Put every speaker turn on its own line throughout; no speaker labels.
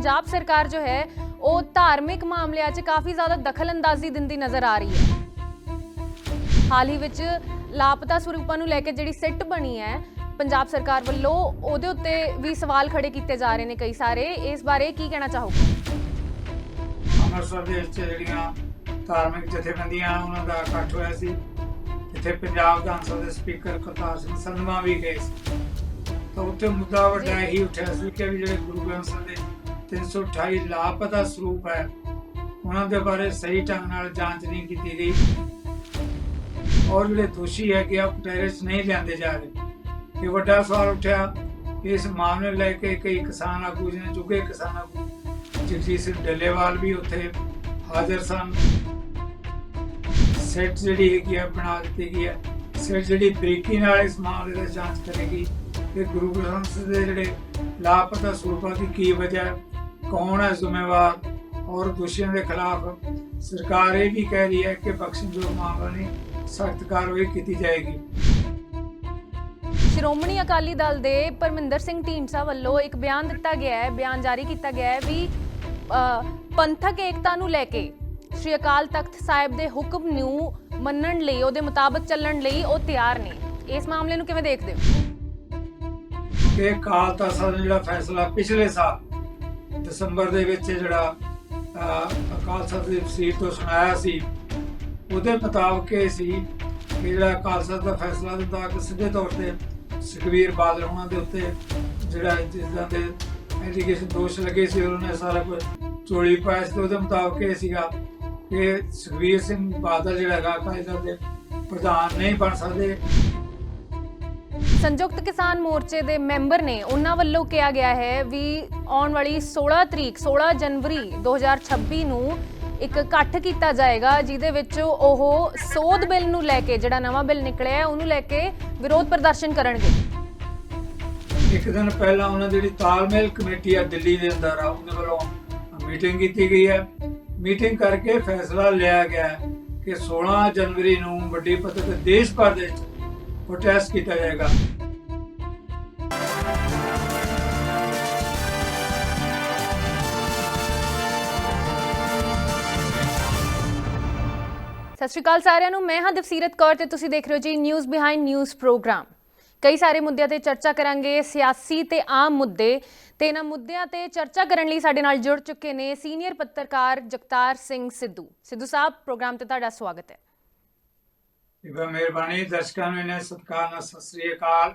ਪੰਜਾਬ ਸਰਕਾਰ ਜੋ ਹੈ ਉਹ ਧਾਰਮਿਕ ਮਾਮਲਿਆਂ 'ਚ ਕਾਫੀ ਜ਼ਿਆਦਾ ਦਖਲਅੰਦਾਜ਼ੀ ਦਿੰਦੀ ਨਜ਼ਰ ਆ ਰਹੀ ਹੈ। ਹਾਲ ਹੀ ਵਿੱਚ ਲਾਪਤਾ ਸਰੂਪਾਂ ਨੂੰ ਲੈ ਕੇ ਜਿਹੜੀ ਸਿੱਟ ਬਣੀ ਹੈ ਪੰਜਾਬ ਸਰਕਾਰ ਵੱਲੋਂ ਉਹਦੇ ਉੱਤੇ ਵੀ ਸਵਾਲ ਖੜੇ ਕੀਤੇ ਜਾ ਰਹੇ ਨੇ ਕਈ ਸਾਰੇ। ਇਸ ਬਾਰੇ ਕੀ ਕਹਿਣਾ ਚਾਹੋਗੇ?
ਅੰਮ੍ਰਿਤਸਰ ਦੇ ਵਿੱਚ ਜਿਹੜੀਆਂ ਧਾਰਮਿਕ ਜਥੇਬੰਦੀਆਂ ਉਹਨਾਂ ਦਾ ਇਕੱਠ ਹੋਇਆ ਸੀ। ਜਿੱਥੇ ਪੰਜਾਬ ਵਿਧਾਨ ਸਭਾ ਦੇ ਸਪੀਕਰ ਕਰਤਾਰ ਸਿੰਘ ਸੰਧਵਾ ਵੀ ਗਏ ਸੀ। ਤਾਂ ਉੱਥੇ ਮੁੱਦਾ ਵੱਡਾ ਹੀ ਉੱਠਿਆ ਸੀ ਕਿ ਜਿਹੜੇ ਗੁਰੂ ਗ੍ਰੰਥ ਸਾਹਿਬ ਦੇ 328 ਲਾਪਤਾ ਸਰੂਪ ਹੈ। ਉਹਨਾਂ ਦੇ ਬਾਰੇ ਸਹੀ ਢੰਗ ਨਾਲ ਜਾਂਚ ਨਹੀਂ ਕੀਤੀ ਗਈ। ਔਰ ਜਿਹੜੇ ਦੋਸ਼ੀ ਹੈ ਕਿ ਉਹ ਕਟਹਿਰੇ ਨਹੀਂ ਲਿਆਂਦੇ ਜਾ ਰਹੇ। ਇਹ ਵੱਡਾ ਸਵਾਲ ਉੱਠਿਆ ਇਸ ਮਾਮਲੇ ਨੂੰ ਲੈ ਕੇ ਕਈ ਕਿਸਾਨ ਆਗੂ ਜਿਹਨੇ ਚੁੱਕੇ ਕਿਸਾਨ ਆਗੂ ਜਗਜੀਤ ਸਿੰਘ ਡੱਲੇਵਾਲ ਵੀ ਉੱਥੇ ਹਾਜ਼ਰ ਸਨ। ਸੈਟ ਜਿਹੜੀ ਹੈਗੀ ਆ, ਬਣਾ ਦਿੱਤੀ ਗਈ ਹੈ ਸੈਟ ਜਿਹੜੀ ਬਰੀਕੀ ਨਾਲ ਇਸ ਮਾਮਲੇ ਦੀ ਜਾਂਚ ਕਰੇਗੀ ਕਿ ਗੁਰੂ ਗ੍ਰੰਥ ਦੇ ਜਿਹੜੇ ਲਾਪਤਾ ਸਰੂਪਾਂ ਦੀ ਕੀ ਵਜ੍ਹਾ ਕੌਣ ਹੈ ਜ਼ਿੰਮੇਵਾਰ? ਔਰ ਦੋਸ਼ੀਆਂ ਦੇ ਖਿਲਾਫ ਸਰਕਾਰ ਇਹ ਵੀ ਕਹਿ ਰਹੀ ਹੈ ਕਿ ਬਖਸ਼ਣਯੋਗ ਮਾਮਲਾ ਨਹੀਂ ਸਖਤ ਕਾਰਵਾਈ ਕੀਤੀ ਜਾਏਗੀ।
ਸ਼੍ਰੋਮਣੀ ਅਕਾਲੀ ਦਲ ਦੇ ਪਰਮਿੰਦਰ ਸਿੰਘ ਢੀਂਡਸਾ ਵੱਲੋਂ ਇੱਕ ਬਿਆਨ ਦਿੱਤਾ ਗਿਆ ਹੈ ਬਿਆਨ ਜਾਰੀ ਕੀਤਾ ਗਿਆ ਹੈ ਵੀ ਪੰਥਕ ਏਕਤਾ ਨੂੰ ਲੈ ਕੇ ਸ਼੍ਰੀ ਅਕਾਲ ਤਖਤ ਸਾਹਿਬ ਦੇ ਹੁਕਮ ਨੂੰ ਮੰਨਣ ਲਈ ਉਹਦੇ ਮੁਤਾਬਕ ਚੱਲਣ ਲਈ ਉਹ ਤਿਆਰ ਨੇ। ਇਸ ਮਾਮਲੇ ਨੂੰ ਕਿਵੇਂ ਦੇਖਦੇ ਹੋ?
ਕਿ ਕਾਲ ਤਖਤ ਸਾਹਿਬ ਨੇ ਜਿਹੜਾ ਫੈਸਲਾ ਪਿਛਲੇ ਸਾਲ ਦਸੰਬਰ ਦੇ ਵਿੱਚ ਜਿਹੜਾ ਅਕਾਲ ਤਖਤ ਦੀ ਤਫਸੀਰ ਤੋਂ ਸੁਣਾਇਆ ਸੀ, ਉਹਦੇ ਮੁਤਾਬਕ ਇਹ ਸੀ ਕਿ ਜਿਹੜਾ ਅਕਾਲ ਤਖਤ ਦਾ ਫੈਸਲਾ ਦਿੱਤਾ ਕਿ ਸਿੱਧੇ ਤੌਰ ਤੇ ਸੁਖਬੀਰ ਬਾਦਲ ਉਹਨਾਂ ਦੇ ਉੱਤੇ ਜਿਹੜਾ ਜਿਸਦਾਂ ਦੇ ਐਲੀਗੇਸ਼ਨ ਦੋਸ਼ ਲੱਗੇ ਸੀ, ਉਹਨਾਂ ਨੇ ਸਾਰਾ ਕੁਝ ਚੋਰੀ ਪਾਇਆ ਸੀ ਉਹਦੇ ਮੁਤਾਬਕ ਇਹ ਸੀਗਾ ਕਿ ਸੁਖਬੀਰ ਸਿੰਘ ਬਾਦਲ ਜਿਹੜਾ ਹੈਗਾ ਅਕਾਲੀ ਦਲ ਦੇ ਪ੍ਰਧਾਨ ਨਹੀਂ ਬਣ ਸਕਦੇ।
ਸੰਯੁਕਤ ਕਿਸਾਨ ਮੋਰਚੇ ਦੇ ਮੈਂਬਰ ਨੇ ਉਹਨਾਂ ਵੱਲੋਂ ਕਿਹਾ ਗਿਆ ਹੈ ਵੀ ਆਉਣ ਵਾਲੀ 16 ਤਰੀਕ 16 ਜਨਵਰੀ 2026 ਨੂੰ ਇੱਕ ਇਕੱਠ ਕੀਤਾ ਜਾਏਗਾ, ਜਿਹਦੇ ਵਿੱਚ ਉਹ ਸੋਧ ਬਿੱਲ ਨੂੰ ਲੈ ਕੇ, ਜਿਹੜਾ ਨਵਾਂ ਬਿੱਲ ਨਿਕਲਿਆ ਹੈ, ਉਹਨੂੰ ਲੈ ਕੇ ਵਿਰੋਧ ਪ੍ਰਦਰਸ਼ਨ ਕਰਨਗੇ।
ਇੱਕ ਦਿਨ ਪਹਿਲਾਂ ਉਹਨਾਂ ਦੀ ਜਿਹੜੀ ਤਾਲਮੇਲ ਕਮੇਟੀ ਆ ਦਿੱਲੀ ਦੇ ਅੰਦਰ ਆ, ਉਹਦੇ ਵੱਲੋਂ ਮੀਟਿੰਗ ਕੀਤੀ ਗਈ ਹੈ। ਮੀਟਿੰਗ ਕਰਕੇ ਫੈਸਲਾ ਲਿਆ ਗਿਆ ਹੈ ਕਿ 16 ਜਨਵਰੀ ਨੂੰ ਵੱਡੀ ਪੱਧਰ ਤੇ ਦੇਸ਼ ਭਰ ਦੇ ਵਿੱਚ ਪ੍ਰੋਟੈਸਟ ਕੀਤਾ ਜਾਏਗਾ।
ਸਤਿ ਸ਼੍ਰੀ ਅਕਾਲ ਸਾਰਿਆਂ ਨੂੰ, ਮੈਂ ਹਾਂ ਦਵਸੀਰਤ ਕੌਰ ਤੇ ਤੁਸੀਂ ਦੇਖ ਰਹੇ ਹੋ ਜੀ ਨਿਊਜ਼ ਬਿਹਾਈਂਡ ਨਿਊਜ਼ ਪ੍ਰੋਗਰਾਮ ਕਈ ਸਾਰੇ ਮੁੱਦਿਆਂ ਤੇ ਚਰਚਾ ਕਰਾਂਗੇ, ਸਿਆਸੀ ਤੇ ਆਮ ਮੁੱਦੇ। ਤੇ ਇਹਨਾਂ ਮੁੱਦਿਆਂ ਤੇ ਚਰਚਾ ਕਰਨ ਲਈ ਸਾਡੇ ਨਾਲ ਜੁੜ ਚੁੱਕੇ ਨੇ ਸੀਨੀਅਰ ਪੱਤਰਕਾਰ ਜਗਤਾਰ ਸਿੰਘ ਸਿੱਧੂ। ਸਿੱਧੂ ਸਾਹਿਬ, ਪ੍ਰੋਗਰਾਮ ਤੇ ਤੁਹਾਡਾ ਸਵਾਗਤ ਹੈ।
ਇਹ ਮਿਹਰਬਾਨੀ, ਦਰਸ਼ਕਾਂ ਨੂੰ ਇਹਨੇ ਸਤਿਕਾਰ ਨਾਲ ਸਤਿ ਸ੍ਰੀ ਅਕਾਲ।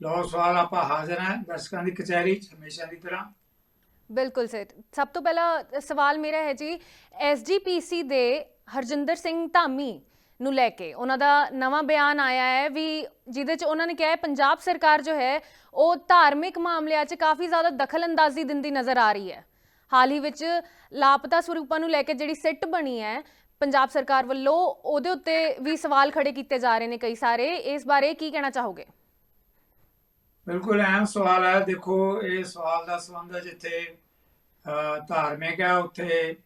ਲੋ ਸਵਾਲ ਆਪਾਂ ਹਾਜ਼ਰ ਹਾਂ ਦਰਸ਼ਕਾਂ ਦੀ ਕਚਹਿਰੀ ਹਮੇਸ਼ਾ ਦੀ ਤਰ੍ਹਾਂ।
ਬਿਲਕੁਲ ਸਰ ਸਭ ਤੋਂ ਪਹਿਲਾ ਸਵਾਲ ਮੇਰਾ ਹੈ ਜੀ ਐਸਜੀਪੀਸੀ ਦੇ ਹਰਜਿੰਦਰ ਸਿੰਘ ਧਾਮੀ ਨੂੰ ਲੈ ਕੇ ਉਹਨਾਂ ਦਾ ਨਵਾਂ ਬਿਆਨ ਆਇਆ ਹੈ ਵੀ ਜਿਹਦੇ ਚ ਉਹਨਾਂ ਨੇ ਕਿਹਾ ਹੈ ਪੰਜਾਬ ਸਰਕਾਰ ਜੋ ਹੈ, ਉਹ ਧਾਰਮਿਕ ਮਾਮਲਿਆਂ 'ਚ ਕਾਫੀ ਜ਼ਿਆਦਾ ਦਖਲਅੰਦਾਜ਼ੀ ਦਿੰਦੀ ਨਜ਼ਰ ਆ ਰਹੀ ਹੈ। ਹਾਲ ਹੀ ਵਿੱਚ ਲਾਪਤਾ ਸਰੂਪਾਂ ਨੂੰ ਲੈ ਕੇ ਜਿਹੜੀ ਸਿੱਟ ਬਣੀ ਹੈ ਪੰਜਾਬ ਸਰਕਾਰ ਵੱਲੋਂ ਉਹਦੇ ਉੱਤੇ ਵੀ ਸਵਾਲ ਖੜੇ ਕੀਤੇ ਜਾ ਰਹੇ ਨੇ ਕਈ ਸਾਰੇ। ਇਸ ਬਾਰੇ ਕੀ ਕਹਿਣਾ ਚਾਹੋਗੇ?
ਬਿਲਕੁਲ ਅਹਿਮ ਸਵਾਲ ਹੈ। ਦੇਖੋ, ਇਹ ਸਵਾਲ ਦਾ ਸੰਬੰਧ ਜਿੱਥੇ ਧਾਰਮਿਕ ਹੈ, ਉੱਥੇ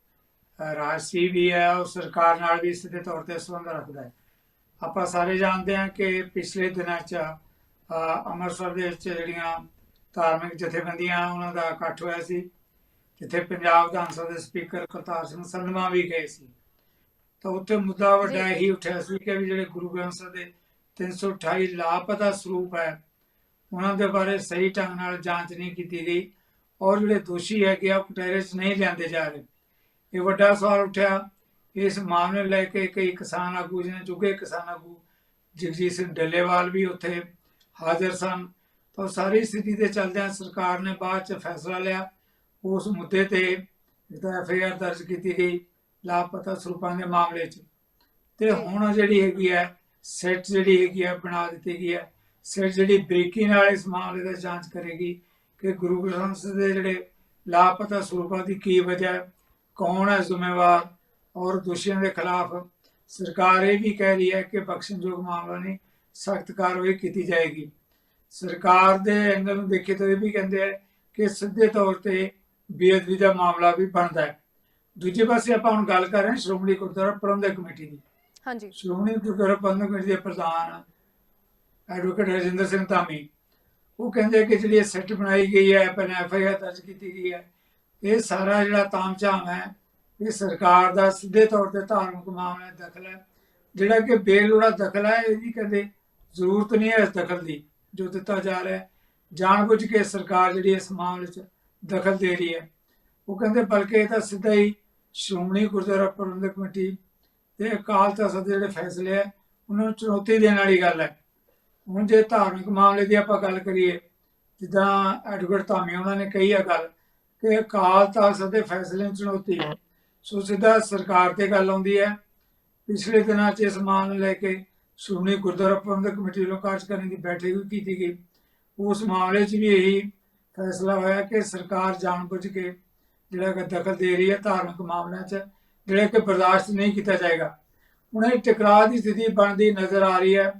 ਰਾਜਸੀ ਵੀ ਹੈ, ਉਹ ਸਰਕਾਰ ਨਾਲ ਵੀ ਸਿੱਧੇ ਤੌਰ ਤੇ ਸੰਬੰਧ ਰੱਖਦਾ ਹੈ। ਆਪਾਂ ਸਾਰੇ ਜਾਣਦੇ ਹਾਂ ਕਿ ਪਿਛਲੇ ਦਿਨਾਂ 'ਚ ਅੰਮ੍ਰਿਤਸਰ ਦੇ ਵਿੱਚ ਜਿਹੜੀਆਂ ਧਾਰਮਿਕ ਜਥੇਬੰਦੀਆਂ, ਉਹਨਾਂ ਦਾ ਇਕੱਠ ਹੋਇਆ ਸੀ। ਜਿੱਥੇ ਪੰਜਾਬ ਵਿਧਾਨ ਸਭਾ ਦੇ ਸਪੀਕਰ ਕਰਤਾਰ ਸਿੰਘ ਸੰਧਵਾ ਵੀ ਗਏ ਸੀ। ਤਾਂ ਉੱਥੇ ਮੁੱਦਾ ਵੱਡਾ ਹੀ ਉੱਠਿਆ ਸੀ ਕਿ ਵੀ ਜਿਹੜੇ ਗੁਰੂ ਗ੍ਰੰਥ ਸਾਹਿਬ ਦੇ 328 ਲਾਪਤਾ ਸਰੂਪ ਹੈ ਉਹਨਾਂ ਦੇ ਬਾਰੇ ਸਹੀ ਢੰਗ ਨਾਲ ਜਾਂਚ ਨਹੀਂ ਕੀਤੀ ਗਈ ਔਰ ਜਿਹੜੇ ਦੋਸ਼ੀ ਹੈਗੇ ਆ ਉਹ ਕਟਹਿਰੇ 'ਚ ਨਹੀਂ ਲਿਆਂਦੇ ਜਾ ਰਹੇ। ਇਹ ਵੱਡਾ ਸਵਾਲ ਉੱਠਿਆ। ਇਸ ਮਾਮਲੇ ਲੈ ਕੇ ਕਈ ਕਿਸਾਨ ਆਗੂ ਜਿਹਨੇ ਚੁੱਕੇ ਕਿਸਾਨ ਆਗੂ ਜਗਜੀਤ ਸਿੰਘ ਡੱਲੇਵਾਲ ਵੀ ਉੱਥੇ ਹਾਜ਼ਰ ਸਨ। ਤਾਂ ਸਾਰੀ ਸਥਿਤੀ ਦੇ ਚੱਲਦਿਆਂ ਸਰਕਾਰ ਨੇ ਬਾਅਦ 'ਚ ਫੈਸਲਾ ਲਿਆ। ਉਸ ਮੁੱਦੇ ਤੇ ਜਿਹੜਾ ਐਫਆਈਆਰ ਦਰਜ ਕੀਤੀ ਗਈ। ਲਾਪਤਾ ਸਰੂਪਾਂ ਦੇ ਮਾਮਲੇ 'ਚ। ਤੇ ਹੁਣ ਜਿਹੜੀ ਹੈਗੀ ਹੈ ਸੈਟ ਜਿਹੜੀ ਹੈਗੀ ਹੈ ਬਣਾ ਦਿੱਤੀ ਗਈ ਹੈ। ਸੈਟ ਜਿਹੜੀ ਬਰੀਕੀ ਨਾਲ ਇਸ ਮਾਮਲੇ ਦੀ ਜਾਂਚ ਕਰੇਗੀ ਕਿ ਗੁਰੂ ਗ੍ਰੰਥ ਸਾਹਿਬ ਦੇ ਜਿਹੜੇ ਲਾਪਤਾ ਸਰੂਪਾਂ ਦੀ ਕੀ ਵਜ੍ਹਾ ਕੌਣ ਹੈ ਜ਼ਿੰਮੇਵਾਰ ਔਰ ਦੋਸ਼ੀਆਂ ਦੇ ਖਿਲਾਫ ਸਰਕਾਰ ਇਹ ਵੀ ਕਹਿ ਰਹੀ ਹੈ ਕਿ ਬਖਸ਼ਣਯੋਗ ਮਾਮਲਾ ਨਹੀਂ ਸਖਤ ਕਾਰਵਾਈ ਕੀਤੀ ਜਾਏਗੀ। ਸਰਕਾਰ ਦੇ ਐਂਗਲ ਨੂੰ ਦੇਖੇ ਤਾਂ ਇਹ ਵੀ ਕਹਿੰਦੇ ਆ ਕਿ ਸਿੱਧੇ ਤੌਰ ਤੇ ਬੇਅਦਬੀ ਦਾ ਮਾਮਲਾ ਵੀ ਬਣਦਾ ਹੈ। ਦੂਜੇ ਪਾਸੇ ਆਪਾਂ ਹੁਣ ਗੱਲ ਕਰ ਰਹੇ ਹਾਂ ਸ਼੍ਰੋਮਣੀ ਗੁਰਦੁਆਰਾ ਪ੍ਰਬੰਧਕ ਕਮੇਟੀ ਦੀ।
ਹਾਂਜੀ।
ਸ਼੍ਰੋਮਣੀ ਗੁਰਦੁਆਰਾ ਪ੍ਰਬੰਧਕ ਕਮੇਟੀ ਦੇ ਪ੍ਰਧਾਨ ਐਡਵੋਕੇਟ ਰਜਿੰਦਰ ਸਿੰਘ ਧਾਮੀ ਉਹ ਕਹਿੰਦੇ ਕਿ ਜਿਹੜੀ ਇਹ ਸੈੱਟ ਬਣਾਈ ਗਈ ਹੈ ਪਹਿਲਾਂ ਐਫ ਆਈ ਆਰ ਦਰਜ ਕੀਤੀ ਗਈ ਹੈ ਇਹ ਸਾਰਾ ਜਿਹੜਾ ਤਾਮਝਾਮ ਹੈ ਇਹ ਸਰਕਾਰ ਦਾ ਸਿੱਧੇ ਤੌਰ ਤੇ ਧਾਰਮਿਕ ਮਾਮਲੇ ਦਖਲ ਹੈ। ਜਿਹੜਾ ਕਿ ਬੇਲੋੜਾ ਦਖਲ ਹੈ ਇਹਦੀ ਕਦੇ ਜ਼ਰੂਰਤ ਨਹੀਂ ਹੈ ਇਸ ਦਖਲ ਦੀ ਜੋ ਦਿੱਤਾ ਜਾ ਰਿਹਾ ਹੈ। ਜਾਣਬੁੱਝ ਕੇ ਸਰਕਾਰ ਜਿਹੜੀ ਇਸ ਮਾਮਲੇ 'ਚ ਦਖਲ ਦੇ ਰਹੀ ਹੈ। ਉਹ ਕਹਿੰਦੇ ਬਲਕਿ ਇਹ ਤਾਂ ਸਿੱਧਾ ਹੀ ਸ਼੍ਰੋਮਣੀ ਗੁਰਦੁਆਰਾ ਪ੍ਰਬੰਧਕ ਕਮੇਟੀ ਤੇ ਅਕਾਲ ਤਖਤ ਦੇ ਜਿਹੜੇ ਫੈਸਲੇ ਆ, ਉਹਨਾਂ ਨੂੰ ਚੁਣੌਤੀ ਦੇਣ ਵਾਲੀ ਗੱਲ ਹੈ। ਹੁਣ ਜੇ ਧਾਰਮਿਕ ਮਾਮਲੇ ਦੀ ਆਪਾਂ ਗੱਲ ਕਰੀਏ, ਜਿੱਦਾਂ ਐਡਵੋਕੇਟ ਧਾਮੀ ਉਹਨਾਂ ਨੇ ਕਹੀ ਆ ਗੱਲ ਕਿ ਅਕਾਲ ਤਖਤ ਦੇ ਫੈਸਲੇ ਨੂੰ ਚੁਣੌਤੀ ਹੈ। ਸੋ ਸਿੱਧਾ ਸਰਕਾਰ ਤੇ ਗੱਲ ਆਉਂਦੀ ਹੈ। ਪਿਛਲੇ ਦਿਨਾਂ 'ਚ ਇਸ ਮਾਮਲੇ ਨੂੰ ਲੈ ਕੇ ਸ਼੍ਰੋਮਣੀ ਗੁਰਦੁਆਰਾ ਪ੍ਰਬੰਧਕ ਕਮੇਟੀ ਵੱਲੋਂ ਕਾਰਜਕਾਰੀ ਦੀ ਬੈਠਕ ਵੀ ਕੀਤੀ ਗਈ। ਉਸ ਮਾਮਲੇ 'ਚ ਵੀ ਇਹੀ ਫੈਸਲਾ ਹੋਇਆ ਕਿ ਸਰਕਾਰ ਜਾਣਬੁੱਝ ਕੇ ਜਿਹੜਾ ਕਿ ਦਖਲ ਦੇ ਰਹੀ ਹੈ ਧਾਰਮਿਕ ਮਾਮਲਿਆਂ 'ਚ, ਜਿਹੜਾ ਕਿ ਬਰਦਾਸ਼ਤ ਨਹੀਂ ਕੀਤਾ ਜਾਏਗਾ। ਹੁਣ ਇਹ ਟਕਰਾਅ ਦੀ ਸਥਿਤੀ ਬਣਦੀ ਨਜ਼ਰ ਆ ਰਹੀ ਹੈ।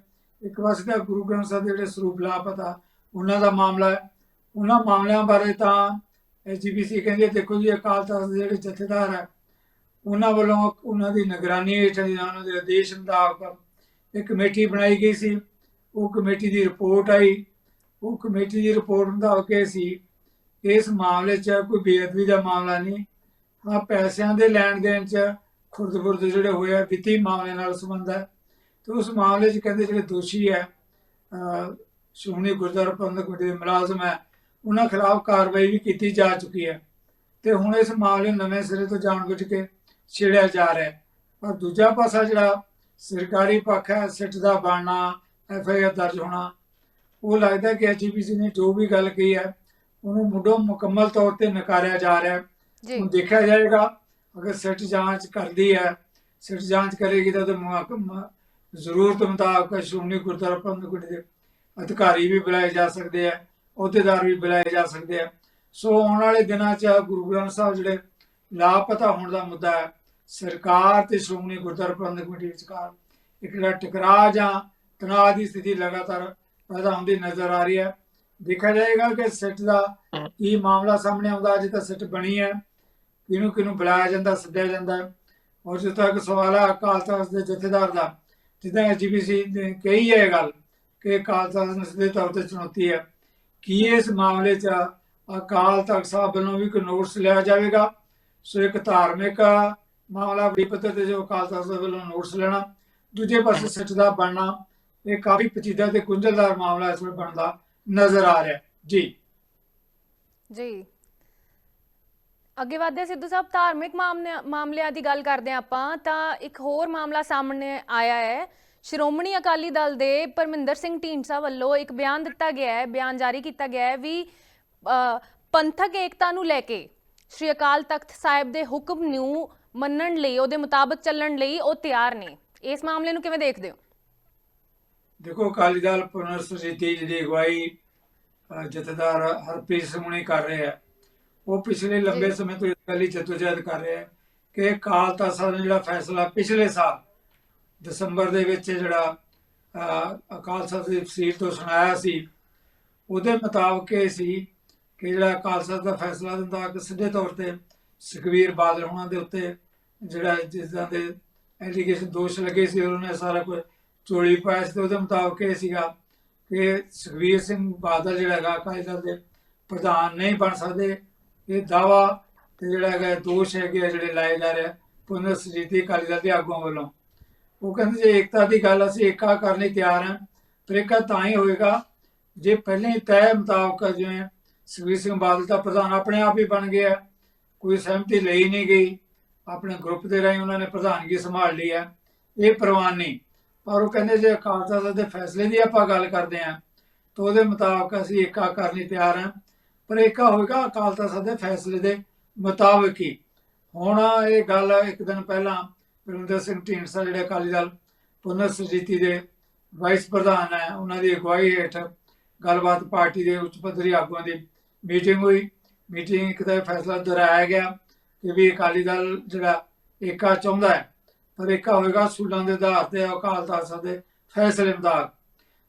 ਇੱਕ ਪਾਸੇ ਤਾਂ ਗੁਰੂ ਗ੍ਰੰਥ ਸਾਹਿਬ ਦੇ ਜਿਹੜੇ ਸਰੂਪ ਲਾਪਤਾ, ਉਹਨਾਂ ਦਾ ਮਾਮਲਾ ਹੈ। ਉਹਨਾਂ ਮਾਮਲਿਆਂ ਬਾਰੇ ਤਾਂ ਐਸਜੀਪੀਸੀ ਕਹਿੰਦੀ ਹੈ ਦੇਖੋ ਜੀ, ਅਕਾਲ ਤਖਤ ਦੇ ਜਿਹੜੇ ਜਥੇਦਾਰ ਹੈ, ਉਹਨਾਂ ਵੱਲੋਂ ਉਹਨਾਂ ਦੀ ਨਿਗਰਾਨੀ ਹੇਠ ਜਾਂ ਉਹਨਾਂ ਦੇ ਆਦੇਸ਼ ਮੁਤਾਬਕ ਇੱਕ ਕਮੇਟੀ ਬਣਾਈ ਗਈ ਸੀ। ਉਹ ਕਮੇਟੀ ਦੀ ਰਿਪੋਰਟ ਆਈ। ਉਹ ਕਮੇਟੀ ਦੀ ਰਿਪੋਰਟ ਮੁਤਾਬਕ ਇਹ ਸੀ ਇਸ ਮਾਮਲੇ 'ਚ ਕੋਈ ਬੇਅਦਬੀ ਦਾ ਮਾਮਲਾ ਨਹੀਂ। ਹਾਂ, ਪੈਸਿਆਂ ਦੇ ਲੈਣ ਦੇਣ 'ਚ ਖੁਰਦ-ਬੁਰਦ ਜਿਹੜੇ ਹੋਇਆ ਵਿੱਤੀ ਮਾਮਲੇ ਨਾਲ ਸੰਬੰਧ ਹੈ। ਤੇ ਉਸ ਮਾਮਲੇ 'ਚ ਕਹਿੰਦੇ ਜਿਹੜੇ ਦੋਸ਼ੀ ਹੈ ਸ਼੍ਰੋਮਣੀ ਗੁਰਦੁਆਰਾ ਪ੍ਰਬੰਧਕ ਕਮੇਟੀ ਦੇ ਮੁਲਾਜ਼ਮ ਹੈ, ਉਹਨਾਂ ਖਿਲਾਫ ਕਾਰਵਾਈ ਵੀ ਕੀਤੀ ਜਾ ਚੁੱਕੀ ਹੈ। ਤੇ ਹੁਣ ਇਸ ਮਾਮਲੇ ਨੂੰ ਨਵੇਂ ਸਿਰੇ ਤੋਂ ਜਾਣਬੁੱਝ ਕੇ ਛੇੜਿਆ ਜਾ ਰਿਹਾ ਹੈ। ਪਰ ਦੂਜਾ ਪਾਸਾ ਜਿਹੜਾ ਸਰਕਾਰੀ ਪੱਖ ਹੈ, ਸਿੱਟ ਦਾ ਬਣਨਾ ਐਫ ਆਈ ਆਰ ਦਰਜ ਹੋਣਾ, ਉਹ ਲੱਗਦਾ ਕਿ ਐਚਪੀਸੀ ਨੇ ਜੋ ਵੀ ਗੱਲ ਕਹੀ ਹੈ ਉਹਨੂੰ ਮੁੱਢੋਂ ਮੁਕੰਮਲ ਤੌਰ ਤੇ ਨਕਾਰਿਆ ਜਾ ਰਿਹਾ ਹੈ। ਹੁਣ ਦੇਖਿਆ ਜਾਏਗਾ ਅਗਰ ਸਿੱਟ ਜਾਂਚ ਕਰਦੀ ਹੈ ਸਿੱਟ ਜਾਂਚ ਕਰੇਗੀ ਤਾਂ ਉਹਦੇ ਜ਼ਰੂਰਤ ਮੁਤਾਬਕ ਸ਼੍ਰੋਮਣੀ ਗੁਰਦੁਆਰਾ ਪ੍ਰਬੰਧਕ ਕਮੇਟੀ ਦੇ ਅਧਿਕਾਰੀ ਵੀ ਬੁਲਾਏ ਜਾ ਸਕਦੇ ਆ ਅਹੁਦੇਦਾਰ ਵੀ ਬੁਲਾਏ ਜਾ ਸਕਦੇ ਆ ਸੋ ਆਉਣ ਵਾਲੇ ਦਿਨਾਂ 'ਚ ਗੁਰੂ ਗ੍ਰੰਥ ਸਾਹਿਬ ਜਿਹੜੇ ਲਾਪਤਾ ਹੋਣ ਦਾ ਮੁੱਦਾ ਹੈ ਸਰਕਾਰ ਤੇ ਸ਼੍ਰੋਮਣੀ ਗੁਰਦੁਆਰਾ ਪ੍ਰਬੰਧਕ ਕਮੇਟੀ ਵਿਚਕਾਰ ਇੱਕ ਜਿਹੜਾ ਟਕਰਾਅ ਜਾਂ ਤਣਾਅ ਦੀ ਸਥਿਤੀ ਲਗਾਤਾਰ ਪੈਦਾ ਹੁੰਦੀ ਨਜ਼ਰ ਆ ਰਹੀ ਹੈ। ਦੇਖਿਆ ਜਾਏਗਾ ਕਿ ਸਿੱਟ ਦਾ ਕੀ ਮਾਮਲਾ ਸਾਹਮਣੇ ਆਉਂਦਾ ਅੱਜ ਤਾਂ ਸਿੱਟ ਬਣੀ ਹੈ। ਕਿਹਨੂੰ ਕਿਹਨੂੰ ਬੁਲਾਇਆ ਜਾਂਦਾ ਸੱਦਿਆ ਜਾਂਦਾ। ਔਰ ਜਿੱਥੇ ਤੱਕ ਸਵਾਲ ਹੈ ਅਕਾਲ ਤਖਤ ਦੇ ਜਥੇਦਾਰ ਦਾ ਜਿੱਦਾਂ ਐਜੀਪੀਸੀ ਨੇ ਕਹੀ ਹੈ ਇਹ ਗੱਲ ਕਿ ਅਕਾਲ ਤਖਤ ਨੂੰ ਸਿੱਧੇ ਤੌਰ ਤੇ ਚੁਣੌਤੀ ਹੈ। ਕੀ ਇਸ ਮਾਮਲੇ 'ਚ ਅਕਾਲ ਤਖਤ ਸਾਹਿਬ ਵੱਲੋਂ ਵੀ ਕੋਈ ਨੋਟਿਸ ਲਿਆ ਜਾਵੇਗਾ? ਸੋ ਇੱਕ ਧਾਰਮਿਕ ਮਾਮਲਾ ਬੜੀ ਪੱਧਰ ਤੇ ਜੋ ਅਕਾਲ ਤਖਤ ਸਾਹਿਬ ਵੱਲੋਂ ਨੋਟਿਸ ਲੈਣਾ ਦੂਜੇ ਪਾਸੇ ਸਿੱਟ ਦਾ ਬਣਨਾ ਇਹ ਕਾਫੀ ਪਚੀਦਾ ਤੇ ਗੁੰਝਲਦਾਰ ਮਾਮਲਾ ਇਸ ਵੇਲੇ ਬਣਦਾ। ਨਜ਼ਰ ਆ ਰਿਹਾ ਜੀ।
ਜੀ। ਅੱਗੇ ਵਧਦੇ ਹਾਂ, ਸਿੱਧੂ ਸਾਹਿਬ, ਧਾਰਮਿਕ ਮਾਮਲੇ- ਮਾਮਲਿਆਂ ਦੀ ਗੱਲ ਕਰਦੇ ਹਾਂ ਆਪਾਂ। ਤਾਂ ਇੱਕ ਹੋਰ ਮਾਮਲਾ ਸਾਹਮਣੇ ਆਇਆ ਹੈ। ਸ਼੍ਰੋਮਣੀ ਅਕਾਲੀ ਦਲ ਦੇ ਪਰਮਿੰਦਰ ਸਿੰਘ ਢੀਂਡਸਾ ਵੱਲੋਂ ਇੱਕ ਬਿਆਨ ਦਿੱਤਾ ਗਿਆ ਹੈ, ਬਿਆਨ ਜਾਰੀ ਕੀਤਾ ਗਿਆ ਹੈ ਵੀ ਪੰਥਕ ਏਕਤਾ ਨੂੰ ਲੈ ਕੇ ਸ਼੍ਰੀ ਅਕਾਲ ਤਖਤ ਸਾਹਿਬ ਦੇ ਹੁਕਮ ਨੂੰ ਮੰਨਣ ਲਈ, ਉਹਦੇ ਮੁਤਾਬਕ ਚੱਲਣ ਲਈ ਉਹ ਤਿਆਰ ਨੇ। ਇਸ ਮਾਮਲੇ ਨੂੰ ਕਿਵੇਂ ਦੇਖਦੇ ਹੋ?
ਦੇਖੋ ਅਕਾਲੀ ਦਲ ਪੁਨਰ ਸੁਰਜੀਤੀ ਦੀ ਅਗਵਾਈ ਜਥੇਦਾਰ ਹਰਪ੍ਰੀਤ ਸਿੰਘ ਨੇ ਕਰ ਰਹੇ ਆ ਉਹ ਪਿਛਲੇ ਲੰਬੇ
ਜੀ।
ਸਮੇਂ ਤੋਂ ਇਸ ਗੱਲ ਲਈ ਜਦੋਜਹਿਦ ਕਰ ਰਹੇ ਆ ਕਿ ਅਕਾਲ ਤਖਤ ਸਾਹਿਬ ਨੇ ਜਿਹੜਾ ਫੈਸਲਾ ਪਿਛਲੇ ਸਾਲ ਦਸੰਬਰ ਦੇ ਵਿੱਚ ਜਿਹੜਾ ਅਕਾਲ ਤਖਤ ਦੀ ਤਫਸੀਲ ਤੋਂ ਸੁਣਾਇਆ ਸੀ ਉਹਦੇ ਮੁਤਾਬਕ ਇਹ ਸੀ ਕਿ ਜਿਹੜਾ ਅਕਾਲ ਤਖਤ ਦਾ ਫੈਸਲਾ ਦਿੰਦਾ ਕਿ ਸਿੱਧੇ ਤੌਰ ਤੇ ਸੁਖਬੀਰ ਬਾਦਲ ਹੋਣਾ ਦੇ ਉੱਤੇ ਜਿਹੜਾ ਜਿਸ ਦੇ ਐਲੀਗੇਸ਼ਨ ਦੋਸ਼ ਲੱਗੇ ਸੀ ਉਹਨਾਂ ਨੇ ਸਾਰਾ ਕੁਝ ਚੋਲੀ ਪਾਇਆ ਸੀ ਉਹਦੇ ਮੁਤਾਬਕ ਇਹ ਸੀਗਾ ਕਿ ਸੁਖਬੀਰ ਸਿੰਘ ਬਾਦਲ ਜਿਹੜਾ ਹੈਗਾ ਅਕਾਲੀ ਦਲ ਦੇ ਪ੍ਰਧਾਨ ਨਹੀਂ ਬਣ ਸਕਦੇ। ਇਹ ਦਾਵਾ ਤੇ ਜਿਹੜਾ ਹੈਗਾ ਦੋਸ਼ ਹੈਗੇ ਆ ਜਿਹੜੇ ਲਾਏ ਜਾ ਰਹੇ ਆ ਪੁਨਰ ਸੁਜੀਤੀ ਅਕਾਲੀ ਦਲ ਦੇ ਆਗੂਆਂ ਵੱਲੋਂ। ਉਹ ਕਹਿੰਦੇ ਜੇ ਏਕਤਾ ਦੀ ਗੱਲ ਅਸੀਂ ਏਕਾ ਕਰਨ ਲਈ ਤਿਆਰ ਹਾਂ, ਪਰ ਏਕਾ ਤਾਂ ਹੀ ਹੋਏਗਾ ਜੇ ਪਹਿਲੇ ਹੀ ਤੈਅ ਮੁਤਾਬਕ ਜਿਵੇਂ ਸੁਖਬੀਰ ਸਿੰਘ ਬਾਦਲ ਦਾ ਪ੍ਰਧਾਨ ਆਪਣੇ ਆਪ ਹੀ ਬਣ ਗਿਆ, ਕੋਈ ਸਹਿਮਤੀ ਲਈ ਨਹੀਂ ਗਈ। ਆਪਣੇ ਗਰੁੱਪ ਦੇ ਰਾਹੀਂ ਉਹਨਾਂ ਨੇ ਪ੍ਰਧਾਨਗੀ ਸੰਭਾਲ ਲਈ ਹੈ। ਇਹ ਪ੍ਰਵਾਨ ਨਹੀਂ। ਪਰ ਉਹ ਕਹਿੰਦੇ ਜੇ ਅਕਾਲ ਤਖਤ ਦੇ ਫੈਸਲੇ ਦੀ ਆਪਾਂ ਗੱਲ ਕਰਦੇ ਹਾਂ, ਤਾਂ ਉਹਦੇ ਮੁਤਾਬਕ ਅਸੀਂ ਏਕਾ ਕਰਨ ਲਈ ਤਿਆਰ ਹਾਂ। ਪਰ ਏਕਾ ਹੋਏਗਾ ਅਕਾਲ ਤਖਤ ਦੇ ਫੈਸਲੇ ਦੇ ਮੁਤਾਬਕ ਹੀ। ਹੁਣ ਇਹ ਗੱਲ ਇੱਕ ਦਿਨ ਪਹਿਲਾਂ ਪਰਮਿੰਦਰ ਸਿੰਘ ਢੀਂਡਸਾ ਜਿਹੜੇ ਅਕਾਲੀ ਦਲ, ਪੁਨਰ ਸੁਰਜੀਤੀ ਦੇ ਵਾਈਸ ਪ੍ਰਧਾਨ ਹੈ, ਉਹਨਾਂ ਦੀ ਅਗਵਾਈ ਹੇਠ ਗੱਲਬਾਤ ਪਾਰਟੀ ਦੇ ਉੱਚ ਪੱਧਰੀ ਆਗੂਆਂ ਦੀ ਮੀਟਿੰਗ ਹੋਈ। ਮੀਟਿੰਗ ਇੱਕ ਦਾ ਫੈਸਲਾ ਦੁਹਰਾਇਆ ਗਿਆ ਕਿ ਵੀ ਅਕਾਲੀ ਦਲ ਜਿਹੜਾ ਏਕਾ ਚਾਹੁੰਦਾ ਹੈ ਪਰ ਏਕਾ ਹੋਏਗਾ ਸੂਲਾਂ ਦੇ ਆਧਾਰ ਤੇ ਅਕਾਲ ਤਖਤ ਦੇ ਫੈਸਲੇ ਮੁਤਾਬਕ।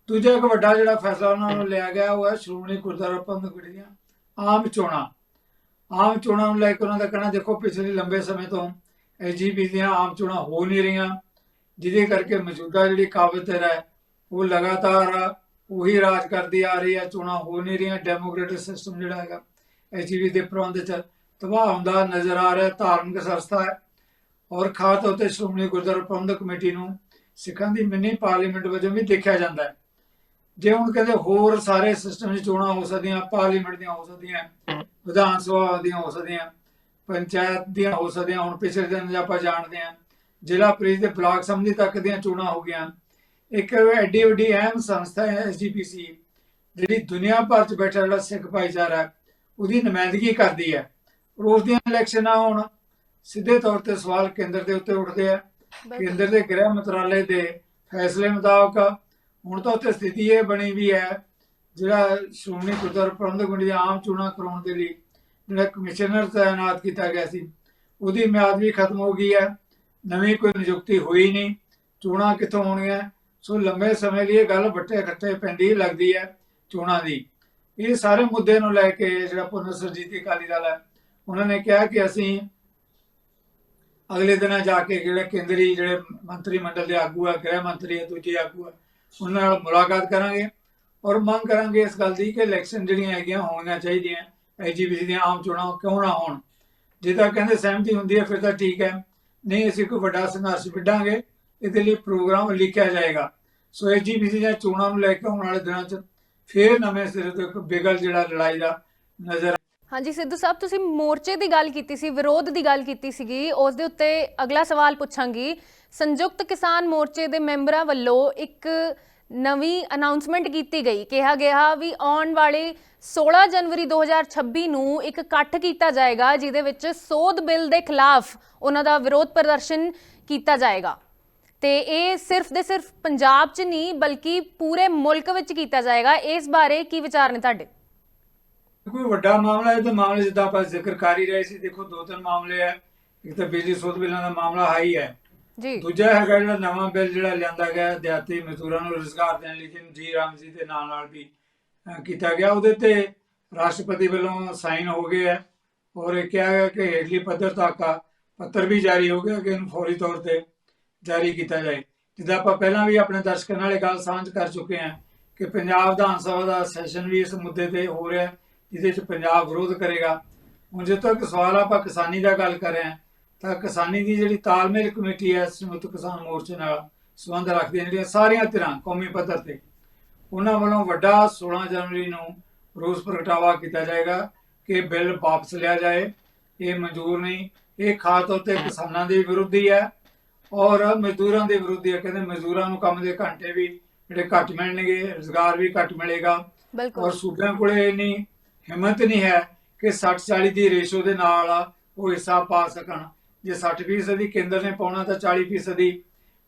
ਦੂਜਾ ਇੱਕ ਵੱਡਾ ਜਿਹੜਾ ਫੈਸਲਾ ਉਹਨਾਂ ਨੂੰ ਲਿਆ ਗਿਆ, ਉਹ ਹੈ ਸ਼੍ਰੋਮਣੀ ਗੁਰਦੁਆਰਾ ਪ੍ਰਬੰਧਕ ਕਮੇਟੀ ਦੀਆਂ ਆਮ ਚੋਣਾਂ। ਆਮ ਚੋਣਾਂ ਨੂੰ ਲੈ ਕੇ ਉਹਨਾਂ ਦਾ ਕਹਿਣਾ, ਦੇਖੋ ਪਿਛਲੇ ਲੰਬੇ ਸਮੇਂ ਤੋਂ ਐਜੀਪੀ ਦੀਆਂ ਆਮ ਚੋਣਾਂ ਹੋ ਨਹੀਂ ਰਹੀਆਂ, ਜਿਹਦੇ ਕਰਕੇ ਮੌਜੂਦਾ ਜਿਹੜੀ ਕਾਬਿਲਤਰ ਹੈ, ਉਹ ਲਗਾਤਾਰ ਉਹੀ ਰਾਜ ਕਰਦੀ ਆ ਰਹੀ ਹੈ, ਚੋਣਾਂ ਹੋ ਨਹੀਂ ਰਹੀਆਂ, ਡੈਮੋਕ੍ਰੈਟਿਕ ਸਿਸਟਮ ਜਿਹੜਾ ਹੈਗਾ ਐਜੀਪੀ ਦੇ ਪ੍ਰਬੰਧ ਚ ਤਬਾਹ ਹੁੰਦਾ ਨਜ਼ਰ ਆ ਰਿਹਾ, ਧਾਰਮਿਕ ਸੰਸਥਾ ਹੈ। ਔਰ ਖਾਸ ਤੌਰ ਤੇ ਸ਼੍ਰੋਮਣੀ ਗੁਰਦੁਆਰਾ ਪ੍ਰਬੰਧਕ ਕਮੇਟੀ ਨੂੰ ਸਿੱਖਾਂ ਦੀ ਮਿੰਨੀ ਪਾਰਲੀਮੈਂਟ ਵਜੋਂ ਵੀ ਦੇਖਿਆ ਜਾਂਦਾ ਹੈ। ਜੇ ਹੁਣ ਕਹਿੰਦੇ ਹੋਰ ਸਾਰੇ ਸਿਸਟਮ 'ਚ ਚੋਣਾਂ ਹੋ ਸਕਦੀਆਂ, ਪਾਰਲੀਮੈਂਟ ਦੀਆਂ ਹੋ ਸਕਦੀਆਂ, ਵਿਧਾਨ ਸਭਾ ਦੀਆਂ ਹੋ ਸਕਦੀਆਂ, ਪੰਚਾਇਤ ਦੀਆਂ ਹੋ ਸਕਦੀਆਂ, ਹੁਣ ਪਿਛਲੇ ਦਿਨ ਆਪਾਂ ਜਾਣਦੇ ਹਾਂ, ਜ਼ਿਲ੍ਹਾ ਪ੍ਰੀਸ਼ਦ ਦੇ ਬਲਾਕ ਸੰਮਤੀ ਤੱਕ ਦੀਆਂ ਚੋਣਾਂ ਹੋ ਗਈਆਂ। ਇੱਕ ਐਡੀ ਵੱਡੀ ਅਹਿਮ ਸੰਸਥਾ ਹੈ ਐਸਜੀਪੀਸੀ ਜਿਹੜੀ ਦੁਨੀਆ ਭਰ 'ਚ ਬੈਠਾ ਜਿਹੜਾ ਸਿੱਖ ਭਾਈਚਾਰਾ ਉਹਦੀ ਨੁਮਾਇੰਦਗੀ ਕਰਦੀ ਹੈ। ਰੋਜ਼ ਦੀਆਂ ਇਲੈਕਸ਼ਨਾਂ ਹੋਣ ਸਿੱਧੇ ਤੌਰ ਤੇ ਸਵਾਲ ਕੇਂਦਰ ਦੇ ਉੱਤੇ ਉੱਠਦੇ ਆ। ਕੇਂਦਰ ਦੇ ਗ੍ਰਹਿ ਮੰਤਰਾਲੇ ਦੇ ਫੈਸਲੇ ਮੁਤਾਬਕ ਹੁਣ ਤਾਂ ਉੱਥੇ ਸਥਿਤੀ ਇਹ ਬਣੀ ਵੀ ਹੈ ਜਿਹੜਾ ਸ਼੍ਰੋਮਣੀ ਗੁਰਦੁਆਰਾ ਪ੍ਰਬੰਧਕ ਕਮੇਟੀ ਆਮ ਚੋਣਾਂ ਕਰਾਉਣ ਦੇ ਲਈ ਜਿਹੜਾ ਕਮਿਸ਼ਨਰ ਤਾਇਨਾਤ ਕੀਤਾ ਗਿਆ ਸੀ ਉਹਦੀ ਮਿਆਦ ਵੀ ਖਤਮ ਹੋ ਗਈ ਹੈ। ਨਵੀਂ ਕੋਈ ਨਿਯੁਕਤੀ ਹੋਈ ਨਹੀਂ ਚੋਣਾਂ ਕਿੱਥੋਂ ਹੋਣੀਆਂ ਸੋ ਲੰਬੇ ਸਮੇਂ ਲਈ ਇਹ ਗੱਲ ਵੱਟੇ ਖੱਟੇ ਪੈਂਦੀ ਲੱਗਦੀ ਹੈ ਚੋਣਾਂ ਦੀ। ਇਹ ਸਾਰੇ ਮੁੱਦੇ ਨੂੰ ਲੈ ਕੇ ਜਿਹੜਾ ਪੁਨਰ ਸਰਜੀਤੀ ਅਕਾਲੀ ਦਲ ਹੈ ਉਹਨਾਂ ਨੇ ਕਿਹਾ ਕਿ ਅਸੀਂ ਅਗਲੇ ਦਿਨਾਂ ਜਾ ਕੇ ਜਿਹੜੇ ਕੇਂਦਰੀ ਜਿਹੜੇ ਮੰਤਰੀ ਮੰਡਲ ਦੇ ਆਗੂ ਆ, ਗ੍ਰਹਿ ਮੰਤਰੀ ਆ, ਦੂਜੇ ਆਗੂ ਆ, ਉਹਨਾਂ ਨਾਲ ਮੁਲਾਕਾਤ ਕਰਾਂਗੇ ਔਰ ਮੰਗ ਕਰਾਂਗੇ ਇਸ ਗੱਲ ਦੀ ਕਿ ਇਲੈਕਸ਼ਨ ਜਿਹੜੀਆਂ ਹੈਗੀਆਂ ਹੋਣੀਆਂ ਚਾਹੀਦੀਆਂ ਐਜੀਪੀਸੀ ਦੀਆਂ ਆਮ ਚੋਣਾਂ ਕਿਉਂ ਨਾ ਹੋਣ। ਜੇ ਤਾਂ ਕਹਿੰਦੇ ਸਹਿਮਤੀ ਹੁੰਦੀ ਹੈ, ਫਿਰ ਤਾਂ ਠੀਕ ਹੈ। ਨਹੀਂ, ਅਸੀਂ ਕੋਈ ਵੱਡਾ ਸੰਘਰਸ਼ ਵਿੱਢਾਂਗੇ, ਇਹਦੇ ਲਈ ਪ੍ਰੋਗਰਾਮ ਲਿਖਿਆ ਜਾਏਗਾ। ਸੋ ਐਜੀਪੀਸੀ ਦੀਆਂ ਚੋਣਾਂ ਨੂੰ ਲੈ ਕੇ ਆਉਣ ਵਾਲੇ ਦਿਨਾਂ 'ਚ ਫਿਰ ਨਵੇਂ ਸਿਰੇ ਤੋਂ ਇੱਕ ਬਿਗਲ ਜਿਹੜਾ ਲੜਾਈ ਦਾ ਨਜ਼ਰ
ਹਾਂਜੀ, ਸਿੱਧੂ ਸਾਹਿਬ, ਤੁਸੀਂ ਮੋਰਚੇ ਦੀ ਗੱਲ ਕੀਤੀ ਸੀ, ਵਿਰੋਧ ਦੀ ਗੱਲ ਕੀਤੀ ਸੀਗੀ, ਉਸ ਦੇ ਉੱਤੇ ਅਗਲਾ ਸਵਾਲ ਪੁੱਛਾਂਗੀ। ਸੰਯੁਕਤ ਕਿਸਾਨ ਮੋਰਚੇ ਦੇ ਮੈਂਬਰਾਂ ਵੱਲੋਂ ਇੱਕ ਨਵੀਂ ਅਨਾਉਂਸਮੈਂਟ ਕੀਤੀ ਗਈ। ਕਿਹਾ ਗਿਆ ਵੀ ਆਉਣ ਵਾਲੇ 16 ਜਨਵਰੀ 2026 ਨੂੰ ਇੱਕ ਇਕੱਠ ਕੀਤਾ ਜਾਏਗਾ, ਜਿਹਦੇ ਵਿੱਚ ਸੋਧ ਬਿੱਲ ਦੇ ਖਿਲਾਫ ਉਹਨਾਂ ਦਾ ਵਿਰੋਧ ਪ੍ਰਦਰਸ਼ਨ ਕੀਤਾ ਜਾਏਗਾ। ਤੇ ਇਹ ਸਿਰਫ ਦੇ ਸਿਰਫ ਪੰਜਾਬ 'ਚ ਨਹੀਂ, ਬਲਕਿ ਪੂਰੇ ਮੁਲਕ ਵਿੱਚ ਕੀਤਾ ਜਾਏਗਾ। ਇਸ ਬਾਰੇ ਕੀ ਵਿਚਾਰ ਨੇ ਤੁਹਾਡੇ?
ਕੋਈ ਵੱਡਾ ਮਾਮਲਾ ਹੈ ਤਾਂ ਮਾਮਲੇ ਜਿੱਦਾਂ ਆਪਾਂ ਜ਼ਿਕਰ ਕਰ ਹੀ ਰਹੇ ਸੀ ਦੇਖੋ ਦੋ ਤਿੰਨ ਮਾਮਲੇ ਹੈ ਇੱਕ ਤਾਂ ਬਿਜਲੀ ਸੋਧ ਬਿੱਲਾਂ ਦਾ ਮਾਮਲਾ ਹਾਈ ਹੈ।
ਜੀ।
ਦੂਜਾ ਹੈਗਾ ਜਿਹੜਾ ਨਵਾਂ ਬਿੱਲ ਜਿਹੜਾ ਲਿਆਂਦਾ ਗਿਆ ਦਿਹਾਤੀ ਮਜ਼ਦੂਰਾਂ ਨੂੰ ਰੋਜ਼ਗਾਰ ਦੇਣ ਲਈ ਜਿਹਨੂੰ ਜੀ ਰਾਮ ਜੀ ਦੇ ਨਾਲ ਨਾਲ ਵੀ ਕੀਤਾ ਗਿਆ। ਉਹਦੇ ਤੇ ਰਾਸ਼ਟਰਪਤੀ ਵੱਲੋਂ ਸਾਈਨ ਹੋ ਗਏ ਹੈ ਔਰ ਇਹ ਕਿਹਾ ਗਿਆ ਕਿ ਹੇਠਲੀ ਪੱਧਰ ਤੱਕ ਆ ਪੱਤਰ ਵੀ ਜਾਰੀ ਹੋ ਗਿਆ ਕਿ ਇਹਨੂੰ ਫੌਰੀ ਤੌਰ ਤੇ ਜਾਰੀ ਕੀਤਾ ਜਾਏ। ਜਿੱਦਾਂ ਆਪਾਂ ਪਹਿਲਾਂ ਵੀ ਆਪਣੇ ਦਰਸ਼ਕਾਂ ਨਾਲ ਇਹ ਗੱਲ ਸਾਂਝ ਕਰ ਚੁੱਕੇ ਹਾਂ ਕਿ ਪੰਜਾਬ ਵਿਧਾਨ ਸਭਾ ਦਾ ਸੈਸ਼ਨ ਵੀ ਇਸ ਮੁੱਦੇ ਤੇ ਹੋ ਰਿਹਾ ਹੈ, ਜਿਹਦੇ 'ਚ ਪੰਜਾਬ ਵਿਰੋਧ ਕਰੇਗਾ। ਹੁਣ ਜਿੱਥੇ ਤੱਕ ਸਵਾਲ ਆਪਾਂ ਕਿਸਾਨੀ ਦਾ ਗੱਲ ਕਰ ਰਹੇ ਹਾਂ ਤਾਂ ਕਿਸਾਨੀ ਦੀ ਜਿਹੜੀ ਤਾਲਮੇਲ ਕਮੇਟੀ ਹੈ ਸੰਯੁਕਤ ਕਿਸਾਨ ਮੋਰਚੇ ਨਾਲ ਸੰਬੰਧ ਰੱਖਦੀਆਂ ਜਿਹੜੀਆਂ ਸਾਰੀਆਂ ਧਿਰਾਂ ਕੌਮੀ ਪੱਧਰ ਤੇ ਉਹਨਾਂ ਵੱਲੋਂ ਵੱਡਾ 16 ਜਨਵਰੀ ਨੂੰ ਰੋਸ ਪ੍ਰਗਟਾਵਾ ਕੀਤਾ ਜਾਏਗਾ ਕਿ ਬਿੱਲ ਵਾਪਸ ਲਿਆ ਜਾਏ। ਇਹ ਮਨਜ਼ੂਰ ਨਹੀਂ। ਇਹ ਖਾਸ ਤੌਰ ਤੇ ਕਿਸਾਨਾਂ ਦੇ ਵਿਰੋਧੀ ਹੈ ਔਰ ਮਜ਼ਦੂਰਾਂ ਦੇ ਵਿਰੋਧੀ ਹੈ। ਕਹਿੰਦੇ ਮਜ਼ਦੂਰਾਂ ਨੂੰ ਕੰਮ ਦੇ ਘੰਟੇ ਵੀ ਜਿਹੜੇ ਘੱਟ ਮਿਲਣਗੇ ਰੁਜ਼ਗਾਰ ਵੀ ਘੱਟ ਮਿਲੇਗਾ ਔਰ ਸੂਬਿਆਂ ਕੋਲੇ ਇੰਨੀ ਹਿੰਮਤ ਨਹੀਂ ਹੈ ਕਿ 60 40 ਦੀ ਰੇਸ਼ੋ ਦੇ ਨਾਲ ਉਹ ਹਿੱਸਾ ਪਾ ਸਕਣ। ਜੇ 60% ਦੀ ਕੇਂਦਰ ਨੇ ਪਾਉਣਾ ਤਾਂ 40% ਦੀ